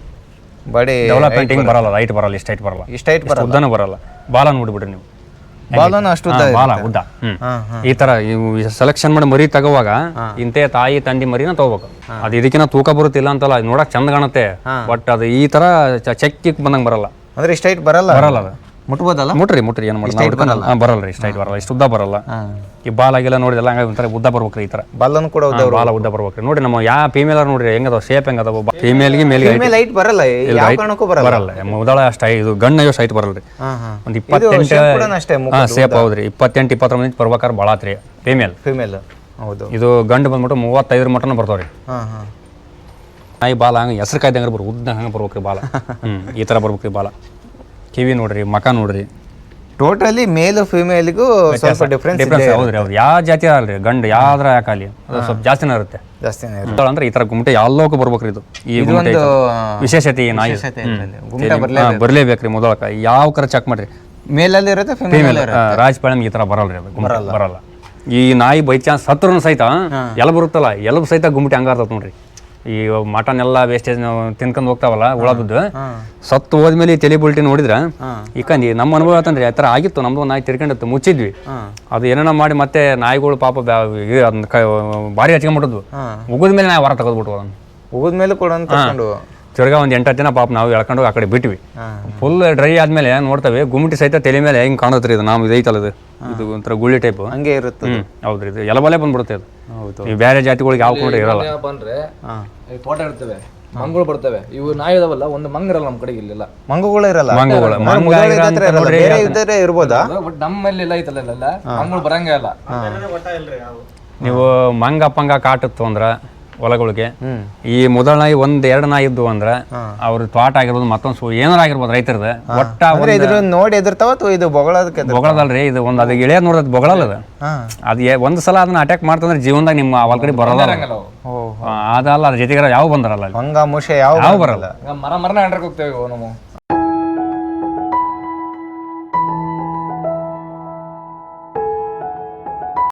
ಬಾಡಿ ಡೆವಲಪ್ಮೆಂಟ್ ಹಿಂಗ್ ಬರಲ್ಲ. ಹೈಟ್ ಬರಲ್ಲ ಇಷ್ಟು ಹೈಟ್ ಬರಲ್ಲ. ಇಷ್ಟ ಹೈಟ್ ಬರಲ್ಲ. ಉದ್ದನೂ ಬರಲ್ಲ. ಬಾಲ ನೋಡ್ಬಿಡ್ರಿ ನೀವು. ಬಾಲನ ಅಷ್ಟು ಉದ್ದ ಬಾಲ ಉದ್ದ. ಈ ತರ ಇವು ಸೆಲೆಕ್ಷನ್ ಮಾಡಿ ಮರಿ ತಗೋವಾಗ ಇಂತೆ ತಾಯಿ ತಂದಿ ಮರಿನ ತಗೋಬೇಕು. ಅದು ಇದಕ್ಕಿನ ತೂಕ ಬರುತ್ತಿಲ್ಲ ಅಂತಲ್ಲ ನೋಡಕ್ ಚಂದ ಕಾಣುತ್ತೆ. ಬಟ್ ಅದು ಈ ತರ ಚೆಕ್ ಬಂದಂಗೆ ಬಂದಂಗ್ ಬರಲ್ಲ. ಅಂದ್ರೆ ಇಷ್ಟ ಹೈಟ್ ಬರಲ್ಲ? ಬರಲ್ಲ ಅದು. ಮುಟ್ಬೋದಲ್ಲ? ಮುಟ್ರಿ ಮುಟ್ರಿ ಏನು ಮಾಡಿ ಬರಲ್ಲ. ರೀ ಇಷ್ಟ ಹೈಟ್ ಬರಲ್ಲ. ಇಷ್ಟು ಉದ್ದ ಬರಲ್ಲ. ಈ ಬಾಲ್ ಆಗಿಲ್ಲ ನೋಡಿದಲ್ಲ ಹಂಗಾಗಿ ಒಂಥರ ಉದ್ದ ಬರ್ಬೇಕ್ರಿ ಈ ತರ ಬಾಲನು ಕೂಡ ಉದ್ದ ಬಾಲ ಉದ್ದ ಬರ್ಬೇಕ್ರಿ ನೋಡಿ ನಮ್ಮ ಯಾವ ಫೀಮೇಲ್ ನೋಡ್ರಿ ಹೆಂಗದ ಶೇಪ್ ಹೆಂಗದ ಫೀಮೇಲ್ಗೆ ಮೇಲ್ಗೆ ಮೇಲೆ ಲೈಟ್ ಬರಲ್ಲ ಯಾವ ಕಾರಣಕ್ಕೂ ಬರಲ್ಲ. ಬರಲ್ಲ. ಮೊದಲ ಅಷ್ಟ ಇದು ಗಣ್ಣ ಅಯ್ಯೋ ಸೈಟ್ ಬರಲ್ರಿ ಹಾ ಹಾ. ಒಂದು ಇಪ್ಪತ್ತೆಂಟು ಅಷ್ಟೇ ಹಾ ಸೇಪ್ ಹೌದ್ರಿ ಇಪ್ಪತ್ತೆಂಟು ಇಪ್ಪತ್ತರ ಇಂಚ್ ಬರ್ಬೇಕಾದ್ರೆ ಭಾಳ ಆತ್ರಿ ಫೀಮೇಲ್ ಫೀಮೇಲ್ ಹೌದು. ಇದು ಗಂಡು ಬಂದ್ಬಿಟ್ಟು ಮೂವತ್ತೈದರ ಮಟನ ಬರ್ತಾವ್ರಿ. ಹಾ ಹಾ. ನಾಯಿ ಬಾಲ ಹಂಗೆ ಹೆಸರು ಕಾಯ್ದಂಗೆ ಬರ್ಬೇಕು ಉದ್ದ ಹಂಗೆ ಬರ್ಬೇಕ್ರಿ ಬಾಲ. ಹ್ಞೂ ಈ ಥರ ಬರ್ಬೇಕ್ರಿ ಬಾಲ. ಕಿವಿ ನೋಡ್ರಿ ಮಕ ನೋಡ್ರಿ. ಟೋಟಲಿ ಮೇಲ್ ಫಿಮೇಲ್ಗೂ ಸ್ವಲ್ಪ ಡಿಫ್ರೆನ್ಸ್ ಡಿಫ್ರೆನ್ಸ್ ಹೌದ್ರಿ ಅವ್ರು ಯಾವ ಜಾತಿ ಅಲ್ರಿ ಗಂಡು ಯಾವ್ದ್ರ ಯಾಕಾಲಿ ಸ್ವಲ್ಪ ಜಾಸ್ತಿನೇ ಇರುತ್ತೆ. ಜಾಸ್ತಿನೇ ಇರುತ್ತೆ. ಅಂದ್ರೆ ಈ ತರ ಯಾವ ಎಲ್ಲೋಕು ಬರ್ಬೇಕ್ರಿ ಇದು? ಈ ಗುಮ್ಟೆ ಒಂದು ವಿಶೇಷತೆ ಈ ನಾಯಿ. ಗುಮ್ಟೆ ಬರ್ಲೇಬೇಕ್ರಿ ಮೊದಲಕ ಯಾವ ಕರ ಚೆಕ್ ಮಾಡ್ರಿ? ಮೇಲಲ್ಲಿ ಇರುತ್ತೆ ಫಿಮೇಲ್ ರಾಜಪಾಳ್ಯಂ ಈ ತರ ಬರಲ್ರಿ ಅದು ಗುಮ್ಟೆ ಬರಲ್ಲ. ಈ ನಾಯಿ ಬೈ ಚಾನ್ಸ್ ಸತ್ರು ಸಹಿತ ಎಲ್ಲ ಬರುತ್ತಲ್ಲ ಎಲ್ಲ ಸಹಿತ ಗುಮ್ಟೆ ಹಂಗಾರ್ತದ ನೋಡ್ರಿ. ಈ ಮಟನ್ ಎಲ್ಲ ವೇಸ್ಟೇಜ್ ನಾವು ತಿನ್ಕೊಂಡ್ ಹೋಗ್ತಾವಲ್ಲ ಉಳದದ್ದು. ಸತ್ತು ಹೋದ್ಮೇಲೆ ಈ ತಲೆ ಬುಲ್ಟಿ ನೋಡಿದ್ರ ಈಕಂದಿ ನಮ್ಮ ಅನುಭವ ಆತನ್ರಿ ಆ ಥರ ಆಗಿತ್ತು ನಮ್ದು ನಾಯಿ ತಿರ್ಕೊಂಡಿತ್ತು ಮುಚ್ಚಿದ್ವಿ. ಅದು ಏನೇನೋ ಮಾಡಿ ಮತ್ತೆ ನಾಯಿಗಳು ಪಾಪ ಅದನ್ನ ಭಾರಿ ಹಚ್ಕೊಂಡ್ಬಿಟ್ಟದ್ವು ಹಾ. ಮುಗಿದ ಮೇಲೆ ನಾಯಿ ಹೊರ ತೆಗೆದ್ಬಿಟ್ವು ಅದನ್ನು. ಉಗಿದ ಮೇಲೆ ಕೂಡ ತಿರ್ಗಾ ಒಂದು ಎಂಟು ದಿನ ಪಾಪ ನಾವು ಎಳ್ಕೊಂಡು ಆ ಕಡೆ ಬಿಟ್ವಿ. ಫುಲ್ ಡ್ರೈ ಆದ್ಮೇಲೆ ನೋಡ್ತೇವೆ ಗುಮ್ಟಿ ಸಹಿತ ತಲೆ ಮೇಲೆ ಹೆಂಗೆ ಕಾಣತ್ರಿ ಇದು? ನಾವು ಇದೈತಲ್ಲ ಇದು? ಇದು ಒಂಥರ ಗುಳ್ಳಿ ಟೈಪ್ ಹಂಗೆ ಇರುತ್ತೆ ಹ್ಮ್ ಹೌದ್ರಿ ಇದು ಎಲಬಲೆ ಬಂದ್ಬಿಡುತ್ತೆ ಅದು. ಹೌದು. ಈ ಬೇರೆ ಜಾತಿಗಳಿಗೆ ಯಾವ ಕೂಡ ಇರಲ್ಲ. ಮಂಗುಳ್ ತೋಟ ಇರ್ತವೆ ಮಂಗಳು ಬರ್ತವೆ. ಇವು ನಾಯಿ ಇದಾವಲ್ಲ ಒಂದು ಮಂಗ ಇರಲ್ಲ ನಮ್ಮ ಕಡೆಗೆ ಇಲ್ಲೆಲ್ಲ. ಮಂಗುಗಳು ಇರಲ್ಲ. ಮಂಗುಗಳು ಮಂಗ ಇದ್ದರೆ ಇರ್ಬೋದಾ? ಬಟ್ ನಮ್ಮಲ್ಲಿ ಇಲ್ಲ ಐತಲ್ಲ ಮಂಗಳು ಬರಂಗೇ ಇಲ್ಲ ನೀವು. ಮಂಗ ಪಂಗ ಕಾಟತ್ತು ಅಂದ್ರ ಹೊಲಗಳಿಗೆ. ಈ ಮೊದಲ ನಾಯಿ ಒಂದ್ ಎರಡು ನಾಯಿ ಇದ್ದು ಅಂದ್ರೆ ಅವ್ರ ತೋಟ ಆಗಿರ್ಬೋದು ಮತ್ತೊಂದು ಸು ಏನಾರ ಆಗಿರ್ಬೋದು ರೈತರದ. ಒಟ್ಟ ಅಂದ್ರೆ ಇದ್ರ ನೋಡಿ ಎದಿರ್ತಾವ ಅಥವಾ ಇದು ಬೊಗಳದಕ್ಕೆ ಬೊಗಳದಲ್ರಿ ಇದು ಒಂದು ಅದು ಇಳಿಯ ನೋಡದ್ ಬೊಗಳಲ್ಲ ಅದು. ಅದು ಏ- ಒಂದ್ ಸಲ ಅದನ್ನ ಅಟ್ಯಾಕ್ ಮಾಡ್ತಂದ್ರೆ ಜೀವನದಾಗ ನಿಮ್ಮ ಹೊಲ ಕಡೆ ಆ, ಅದಲ್ಲ ಅದ್ರ ಜೊತೆಗಾರ ಯಾವ ಬಂದಾರಲ್ಲ ಹಂಗ ಮುಷೆ ಯಾವ ಯಾವ ಬರಲ್ಲ. ಮರ ಮರನ ಹೋಗ್ತೇವೆ ನಾವು.